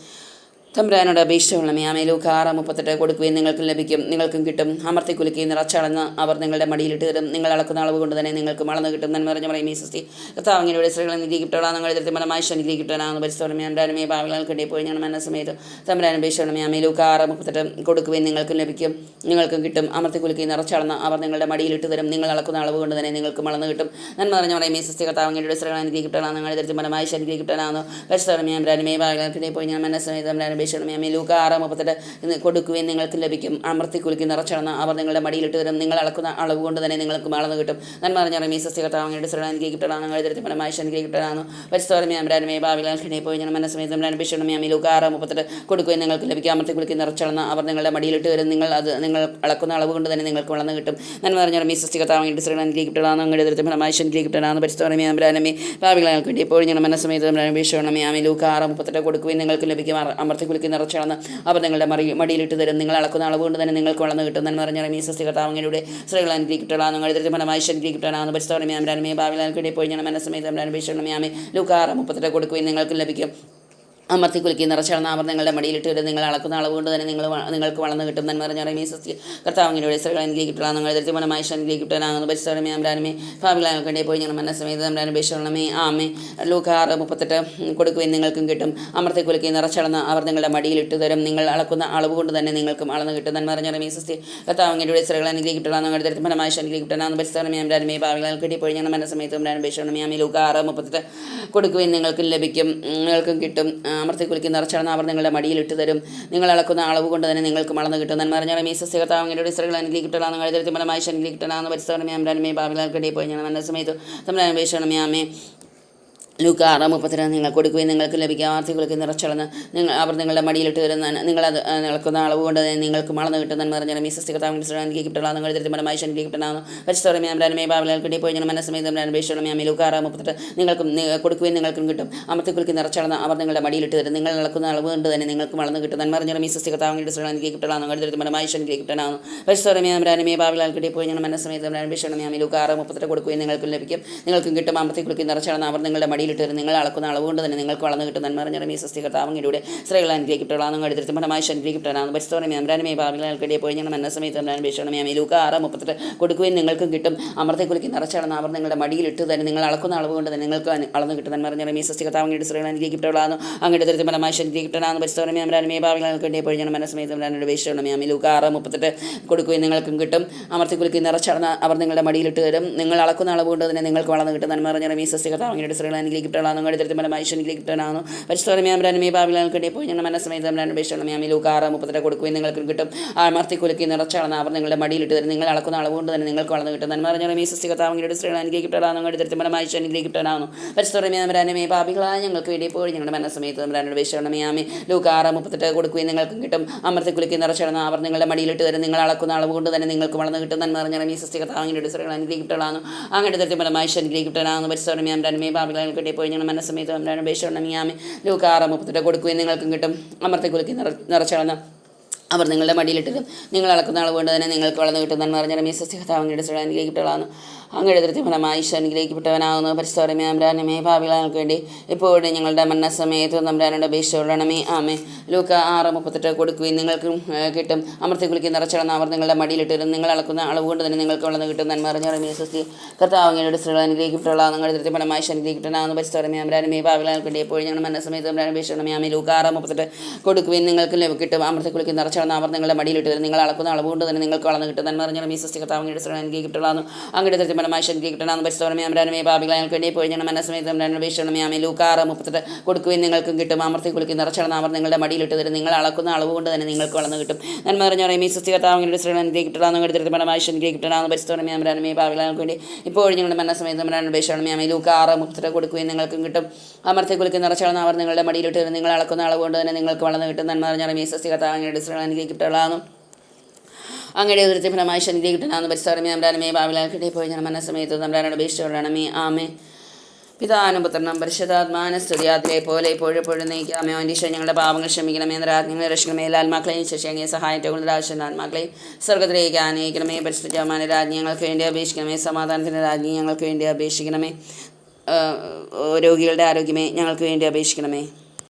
തമ്പുരാനോട് അപേക്ഷിച്ചുള്ളമേ ആമേലൂക്ക് ആറ് മുപ്പത്തെട്ട് കൊടുക്കുകയും നിങ്ങൾക്കും ലഭിക്കും. നിങ്ങൾക്കും കിട്ടും. അമർത്തി കുലുക്കുകയും നിറച്ചളന്ന് അവർ നിങ്ങളുടെ മടിയിലിട്ട് തരും. നിങ്ങൾ അളക്കുന്ന അളവ് കൊണ്ട് തന്നെ നിങ്ങൾക്ക് മളന്ന് കിട്ടും. നന്മ പറഞ്ഞ പറയും ഈ സൃഷ്ടി കർത്താവിങ്ങനെ സ്ത്രീകളെ നിരീകിട്ടോളാം നിങ്ങളുടെ തരത്തിൽ മനമായി ശനിഗ്രഹിക്കട്ടോളാന്ന് പരിസ്ഥിതി അൻഡാനുമേ ഭാവികൾക്കിടയിൽ പോയി. ഞാൻ മനസ്സമേത് തമ്പുരാൻ അപേക്ഷിച്ചുള്ളമേ ആമേലൂക്ക് ആറ് മുപ്പത്തെട്ട് കൊടുക്കുകയും നിങ്ങൾക്കും ലഭിക്കും. നിങ്ങൾക്കും കിട്ടും. അമർത്തി കുലുക്കുകയും നിറച്ചളന്ന് അവർ നിങ്ങളുടെ മടിയിലിട്ട് തരും. നിങ്ങൾ അളക്കുന്ന അളവ് കൊണ്ട് തന്നെ നിങ്ങൾക്ക് മളന്ന് കിട്ടും. നന്മ പറഞ്ഞ പറയും ഈ സൃഷ്ടി കർത്താവിങ്ങനെ സ്ത്രീകളെ നിരീകിട്ടോളാം നിങ്ങളുടെ തരത്തിൽ മനമായി ശനിഗ്രഹിക്കട്ടോളാന്ന് പരിസ്ഥിതി അൻഡാനുമേ ഭാവികൾക്കിടയിൽ പോയി. ഞാൻ മനസ്സമേത് തമ്പുരാൻ അപേക്ഷിച്ചുള്ളമേ ലൂക്ക ആറ് മുപ്പത്തെട്ട് കൊടുക്കുകയും നിങ്ങൾക്ക് ലഭിക്കും. അമർത്തി കുലുക്കി നിറച്ചടന്ന് അവർ നിങ്ങളുടെ മടിയിലിട്ട് തരും. നിങ്ങൾ അളക്കുന്ന അളവ് കൊണ്ട് തന്നെ നിങ്ങൾക്ക് വളർന്ന് കിട്ടും. നന്മ പറഞ്ഞ റമീ സസ്യകർത്താവങ്ങളുടെ ശ്രദ്ധ കിട്ടണം. നിങ്ങൾ തരത്തിൽ ഫലമായി അനുഗ്രഹിക്കപ്പെടാണ് പരിസ്ഥിതി അമരാനുമേ ഭാവികളെ പോയി ഞാൻ മനസ്സമേതം അനഭിഷണമേ അമ്മ ലൂക്ക ആറ് മുപ്പത്തെട്ട് കൊടുക്കുകയും നിങ്ങൾക്ക് ലഭിക്കും. അമർത്തി കുലുക്കി നിറച്ചടന്ന് അവർ നിങ്ങളുടെ മടിയിലിട്ട് വരും നിങ്ങൾ അത് നിങ്ങൾ അളക്കുന്ന അളവ് കൊണ്ട് തന്നെ നിങ്ങൾക്ക് വളർന്ന് കിട്ടും. നന്മ പറഞ്ഞ റമീ സസ്യകർത്താവങ്ങളുടെ ശ്രദ്ധ അനുഗ്രഹിക്കപ്പെടാണ് നിങ്ങളുടെ തരത്തിൽ ഫലമായി കിട്ടണമെന്ന് പരിസ്ഥിതി അമരാനമേ ഭാവികളെ വേണ്ടി എപ്പോഴും ഞാൻ മനസ്സമേതം അനഭിഷണമേ അമ്മ ലൂക്ക ആറ് മുപ്പത്തെട്ട് കൊടുക്കുകയും നിങ്ങൾക്ക് ലഭിക്കും. അമ- അമർത്തി കുലുക്കി നിറച്ചളന്ന് അവർ നിങ്ങളുടെ മറി മടിയിലിട്ട് തരും. നിങ്ങൾ അളക്കുന്ന അളവ് കൊണ്ട് തന്നെ നിങ്ങൾക്ക് വളർന്ന് കിട്ടും. നന്മ പറഞ്ഞ സസ്തി സസ്യകർത്താവങ്ങളുടെ സ്ത്രീകൾ അനുഗ്രഹിക്കട്ടുള്ള നിങ്ങൾ ഫലമായി അനുഗ്രഹിക്കപ്പെടാമെന്ന് പരിസ്ഥിതി അമരാനമേ ഭാവികളെ പോയി ഞാൻ മനസ്സമേതം അനഭിഷണമേ ലുക്കാറ് മുപ്പത്തെട്ട് കൊടുക്കുകയും നിങ്ങൾക്ക് ലഭിക്കും. അമർത്തി കുലുക്കി നിറച്ചളന്ന ആഭരണങ്ങളുടെ നിങ്ങളുടെ മടിയിലിട്ട് വരും നിങ്ങൾ അളക്കുന്ന അളവ് കൊണ്ട് തന്നെ നിങ്ങൾ നിങ്ങൾക്ക് വളർന്ന് കിട്ടും നന്മ പറഞ്ഞ റമീ സസ്യ കർത്താവിന്റെ സ്ത്രീകൾ നിങ്ങൾ തരത്തിൽ എനിക്ക് അനുഗ്രഹിക്കപ്പെടാമെന്ന് പരിസ്ഥിതി അമരാനമേ ഭാവികളെ നോക്കേണ്ടി പോയി ഞങ്ങൾ മനസ്സമേതം അമരാനുപേക്ഷണമേ ആമേ ലൂക്കാറ് മുപ്പത്തെട്ട് കൊടുക്കുകയും നിങ്ങൾക്കും കിട്ടും. അമർത്തി കുലുക്കി നിറച്ചളന്ന് അവർ നിങ്ങളുടെ മടിയിലിട്ട് തരും. നിങ്ങൾ അളക്കുന്ന അളവ് കൊണ്ട് തന്നെ നിങ്ങൾക്കും അളന്ന് കിട്ടും നന്മ പറഞ്ഞ റമീ സസ്യ കർത്താവിന്റെ സ്ത്രീകൾ അനുഗ്രഹിക്കപ്പെടാം നിങ്ങൾ തരത്തിൽ ഫലമായി അനുഗ്രഹിക്കപ്പെടാമെന്ന് പരിസ്ഥിതി അമരാനുമേ ഭാവികളെ വേണ്ടി പോയി ഞങ്ങൾ മനസ്സമേതം അമരാനുപേക്ഷണമേ ആമേ ലൂക്കാറ് മുപ്പത്തെട്ട് കൊടുക്കുകയും നിങ്ങൾക്കും ലഭിക്കും നിങ്ങൾക്കും കിട്ടും അമർത്തി കുലുക്കി നിറച്ചടന്ന് നിങ്ങളുടെ മടിയിൽ ഇട്ട് തരും. നിങ്ങൾ അളക്കുന്ന അളവ് കൊണ്ട് തന്നെ നിങ്ങൾക്ക് മളന്ന് കിട്ടും. നന്മ പറഞ്ഞാൽ മീ സസ്യകത്താവങ്ങളുടെ സ്ത്രീകൾ അനുഗ്രഹിക്കപ്പെടാം നിങ്ങൾ തരത്തിൽ ഫലമായി അനുഗ്രഹിക്കപ്പെടാമെന്ന് പരിസ്ഥിതി അമരാനുമേ ഭാവികൾക്കിടയിൽ പോയി ഞാൻ മനസ്സമേതു. തമ്മിൽ അന്വേഷണമേ ആമേ ലൂക്ക ആറ് മുപ്പത്തിരണ്ട് നിങ്ങൾ കൊടുക്കുകയും നിങ്ങൾക്ക് ലഭിക്കുക ആർത്തികൾക്ക് നിറച്ചടന്ന് നിങ്ങൾ അവർ നിങ്ങളുടെ മടിയിലിട്ട് വരുന്ന നിങ്ങളത് ആ, നിൽക്കുന്ന അളവ് കൊണ്ട് നിങ്ങൾക്ക് മളന്ന് കിട്ടുന്ന നിറഞ്ഞ എനിക്ക് കിട്ടണം നിങ്ങൾ തിരുമലമായി ശനിക്ക് കിട്ടണമെന്ന് പരിസ്ഥിതി അമരാനുമേ ബാബിലാൽ കിട്ടി പോയി ഞാൻ മനസ്സമേതം അപേക്ഷകളും ഞാൻ ലൂക്ക ആറ് മുപ്പത്തെട്ട് നിങ്ങൾക്കും കൊടുക്കുകയും നിങ്ങൾക്കും കിട്ടും. അമർത്തിക്കുൽക്ക് നിറച്ചടന്ന് അവർ നിങ്ങളുടെ മടിയിലിട്ട് തരും നിങ്ങൾ നടക്കുന്ന അളവ് കൊണ്ട് തന്നെ നിങ്ങൾക്ക് വളർന്ന് കിട്ടും നന്മറിഞ്ഞ മീസസ്തികത്താവിന്റെ എനിക്ക് കിട്ടണം നിങ്ങൾ തിരുമലമായി ശനിക്ക് കിട്ടണമെന്ന് പരിസ്ഥിതി അമരാനുമേ ബാബിലാൽ കിട്ടി പോയി ഞാൻ മനസ്സമേതം അപേക്ഷകളും ഞാൻ ലൂക്ക ആറ് മുപ്പത്തെട്ട് കൊടുക്കുകയും നിങ്ങൾക്കും ലഭിക്കും. നിങ്ങൾക്കും കിട്ടും. അമർത്തിക്കുൽക്ക് നിറച്ചടന്ന് അവർ നിങ്ങളുടെ മടിയിലിട്ട് വരും. നിങ്ങൾ അളക്കുന്ന അളവ് കൊണ്ട് തന്നെ നിങ്ങൾക്ക് വളർന്നു കിട്ടും നന്മറിഞ്ഞ മീ സസ്തി കർത്താവങ്ങിലൂടെ സ്ത്രീകൾ അനുഗ്രഹിക്കപ്പെടാന്ന് എടുത്തിട്ട് ഫലമായി അനുഗ്രഹിക്കപ്പെടാന്ന് പരിസ്ഥിതി അമരാനുമേ ഭാവികളെ പോയി ഞങ്ങൾ മന്ന സമയത്ത് അമരാൻ പേശണം ഞാൻ ലൂക്ക ആറ് മുപ്പത്തെട്ട് കൊടുക്കുകയും നിങ്ങൾക്കും കിട്ടും. അമർത്തെ കുലുക്കി നിറച്ചാണ് അവർ നിങ്ങളുടെ മടിയിലിട്ട് തന്നെ നിങ്ങൾ അളക്കുന്ന അളവ് കൊണ്ട് തന്നെ നിങ്ങൾക്ക് അളന്ന് കിട്ടും നന്മറിഞ്ഞ മീ സസ്തി കർത്താവങ്ങിയുടെ സ്ത്രീകൾ അനുഗ്രഹിക്കപ്പെടാന്ന് അങ്ങയുടെ എടുത്തിട്ട് ഫലമായി അനുഗ്രഹിക്കപ്പെടാന്ന് പരിസ്ഥിതി അമരാനുമേ ഭാവികളെ പോയി ഞങ്ങൾ മന്ന സമയത്ത് അമരാനുടെ പേശണം ഞാൻ ലൂക്ക ആറ് മുപ്പത്തെട്ട് കൊടുക്കുകയും നിങ്ങൾക്കും കിട്ടും. അമർത്തി കുലുക്കി നിറച്ചടന്ന് അവർ നിങ്ങളുടെ മടിയിലിട്ട് തരും നിങ്ങൾ അളക്കുന്ന അളവ് കൊണ്ട് തന്നെ നിങ്ങൾക്ക് വളർന്ന് കിട്ടും നന്മറിഞ്ഞ മീ സസ്തി കർത്താവങ്ങിയുടെ സ്ത്രീകൾ അനുഗ്രഹിക്കപ്പെടാന്ന് അങ്ങയുടെ എടുത്തിട്ട് ഫലമായി അനുഗ്രഹിക്കപ്പെടാന്ന് പരിശുദ്ധമേ ഭാവികൾക്കിടെ പോയി. ഞങ്ങൾ മനസ്സമേതം രണ്ട് പേശണം ഞാൻ ലൂക്ക ആറ് മുപ്പത്തെട്ട് കൊടുക്കുകയും നിങ്ങൾക്കും കിട്ടും. അമർത്തി കുലുക്കി നിറച്ചാണെന്ന് അവർ നിങ്ങളുടെ മടിയിലിട്ട് തരും. നിങ്ങൾ അളക്കുന്ന അളവ് കൊണ്ട് തന്നെ നിങ്ങൾക്ക് വളർന്ന് കിട്ടും. നന്മ പറഞ്ഞാൽ മീ സസ്തി കർത്താവങ്ങിയുടെ സ്ത്രീകൾ അനുഗ്രഹിക്കപ്പെടാന്ന് അങ്ങയുടെ എടുത്തിട്ട് ഫലമായി അനുഗ്രഹിക്കപ്പെടാന്ന് പരിസ്ഥിതി അമരാനുമേ ഭാവികളായ ഞങ്ങൾക്ക് വേണ്ടി പോയി. ഞങ്ങളുടെ മനസ്സമേതം രണ്ട് പേശണം യാമി ലൂക്ക ആറ് മുപ്പത്തെട്ട് കൊടുക്കുകയും നിങ്ങൾക്കും കിട്ടും. അമർത്തി കുലുക്കി നിറച്ചാണ് അവർ നിങ്ങളുടെ മടിയിലിട്ട് തരും. നിങ്ങൾ അളക്കുന്ന അളവ് കൊണ്ട് തന്നെ നിങ്ങൾക്ക് വളർന്ന് കിട്ടും. നന്മ പറഞ്ഞാൽ മീ സസ്തി കർത്താവങ്ങിയുടെ സ്ത്രീകൾ അനുഗ്രഹിക്കപ്പെടാന്ന് അങ്ങനെ എടുത്തിട്ട് മനുഷ്യൻ അനുഗ്രഹിക്കപ്പെടാന്ന് പരിശുദ്ധമേ അമരാനുമേ ഭാവികൾക്കിടെ പോയി ഞങ്ങൾ മനസ്സമേതം രണ്ട് ഉണ്ടെങ്കിൽ യാമി ലൂക്ക ആറ് മുപ്പത്തെട്ട് കൊടുക്കുകയും നിങ്ങൾക്കും കിട്ടും. അമർത്തി കുലുക്കി നിറ നിറച്ചളന്ന് അവർ നിങ്ങളുടെ മടിയിലിട്ടിരും നിങ്ങൾ അളക്കുന്ന അളവ് കൊണ്ട് തന്നെ നിങ്ങൾക്ക് വളർന്നു കിട്ടുന്ന പറഞ്ഞാൽ മീസസ്തി കഥാവങ്ങളുടെ ശ്രേണ അനുഗ്രഹിക്കപ്പെട്ടതാണ് അങ്ങയുടെ ദൃത്യഫലമായി ഈശോ അനുഗ്രഹിക്കപ്പെട്ടവനാകുന്നു. പരിസ്ഥോരമേ അമ്രാനമേ ഭാവികൾക്ക് വേണ്ടി ഇപ്പോഴും ഞങ്ങളുടെ മരണസമയത്ത് നമ്രാനുടെ അപേക്ഷയുള്ളണമേ ആമേ ലൂക്ക ആറ് മുപ്പത്തെട്ട് കൊടുക്കുകയും നിങ്ങൾക്കും കിട്ടും. അമർത്തി കുളിക്ക് നിറച്ചിടന്ന് അവർ നിങ്ങളുടെ മടിയിലിട്ടിരും നിങ്ങൾ അളക്കുന്ന അളവ് കൊണ്ട് തന്നെ നിങ്ങൾക്ക് വളർന്നു കിട്ടും നന്മ അറിഞ്ഞ മീസസ്തി കർത്താവങ്ങളുടെ സ്ത്രീകൾ അനുഗ്രഹിക്കപ്പെട്ടുള്ള നിങ്ങളുടെ ദൃത്യഫലമായി ഈശോ അനുഗ്രഹിക്കപ്പെട്ടവനാകുന്നു. പരിസ്ഥോരമേ അമ്രാനമേ ഭാവികൾക്ക് വേണ്ടി എപ്പോഴും ഞങ്ങളുടെ മരണസമയത്ത് നമ്പ്രാൻ അപേക്ഷയുള്ളണമേ ആമേ ലൂക്ക ആറ് മുപ്പത്തെട്ട് കൊടുക്കുകയും നിങ്ങൾക്ക് കിട്ടും. അമൃത്തി കുളിക്ക് നിറച്ചിടന്ന് അവർ നിങ്ങളുടെ മടിയിലിട്ട് വരും നിങ്ങൾ അളക്കുന്ന അളവ് കൊണ്ട് തന്നെ നിങ്ങൾക്ക് വളർന്നു കിട്ടും നന്മ അറിഞ്ഞ മീസസ്തി കർത്താവങ്ങളുടെ സ്ത്രീകൾ അനുഗ്രഹിക്കപ്പെട്ടുള്ളതാണ് അങ്ങയുടെ ശക്തി ഈശോ പരിശോധനമേ അമരാനമേ പാപികളെ ഞങ്ങൾക്ക് വേണ്ടി പോയി ഞങ്ങൾ മരണസമയത്ത് നമ്രാനുടെ അപേക്ഷയുള്ളണമേ ആമേ ലൂക്കാറ് മുപ്പത്തെട്ട് കൊടുക്കുകയും നിങ്ങൾക്കും കിട്ടും. അമർത്തി കുളിക്കും അവർ നിങ്ങളുടെ മടിയിലിട്ട് തരും നിങ്ങൾ അളക്കുന്ന അളവ് കൊണ്ട് തന്നെ നിങ്ങൾക്ക് വളർന്നു കിട്ടും. നന്മ അറിഞ്ഞ മീ സസ്തി കർത്താവങ്ങളുടെ സ്ത്രീകൾ അനുഗ്രഹിക്കപ്പെട്ടാന്ന് അങ്ങയുടെ ശക്തി ഈശോ പരിശോധനമേ അമരാനമേ പാപികളെ ഞങ്ങൾക്ക് വേണ്ടി ഇപ്പോഴും ഞങ്ങളുടെ മരണസമയത്ത് നമ്രാനുടെ അപേക്ഷയുള്ളണമേ ആമേ ലൂക്കാറ് മുപ്പത്തെട്ട് കൊടുക്കുകയും നിങ്ങൾക്കും കിട്ടും. അമർത്തി കുളിക്കും അവർ നിങ്ങളുടെ മടിയിലിട്ട് തരും നിങ്ങൾ അളക്കുന്ന അളവ് കൊണ്ട് തന്നെ നിങ്ങൾക്ക് വളർന്നു കിട്ടും. നന്മ പറഞ്ഞാൽ മീ സസ്തി കർത്താവങ്ങളുടെ സ്ത്രീകൾ കിട്ടുകളാണ് അങ്ങയുടെ ഒരു ഫലമായി ശനിധി കിട്ടണമെന്ന് പരിസ്ഥാനമേ നമ്പ്രാനമേ ഭാവിലാക്കിട്ടേ പോയി ഞാൻ മനസ്സമയത്ത് നമ്രാനോട് അപേക്ഷിച്ചോളണമേ ആമേ പിതാനുപുത്രനം പരിശുദ്ധാത്മാന സ്തുതിയാത്തിലെ പോലെ എപ്പോഴെപ്പോഴും നയിക്കാമേ അന്വേഷ ഞങ്ങളുടെ പാപങ്ങൾ ക്ഷമിക്കണമേ രാജ്ഞങ്ങളെ രക്ഷിക്കണമേ ആത്മാക്കളെയും ശശിയെ സഹായത്തെ കൊണ്ട് ആവശ്യം ആത്മാക്കളെ സ്വർഗത്തിലേക്ക് ആനയിക്കണമേ പരിശുദ്ധമാന രാജ്ഞങ്ങൾക്ക് വേണ്ടി അപേക്ഷിക്കണമേ സമാധാനത്തിന്റെ രാജ്ഞി ഞങ്ങൾക്ക് വേണ്ടി അപേക്ഷിക്കണമേ രോഗികളുടെ ആരോഗ്യമേ ഞങ്ങൾക്ക് വേണ്ടി അപേക്ഷിക്കണമേ.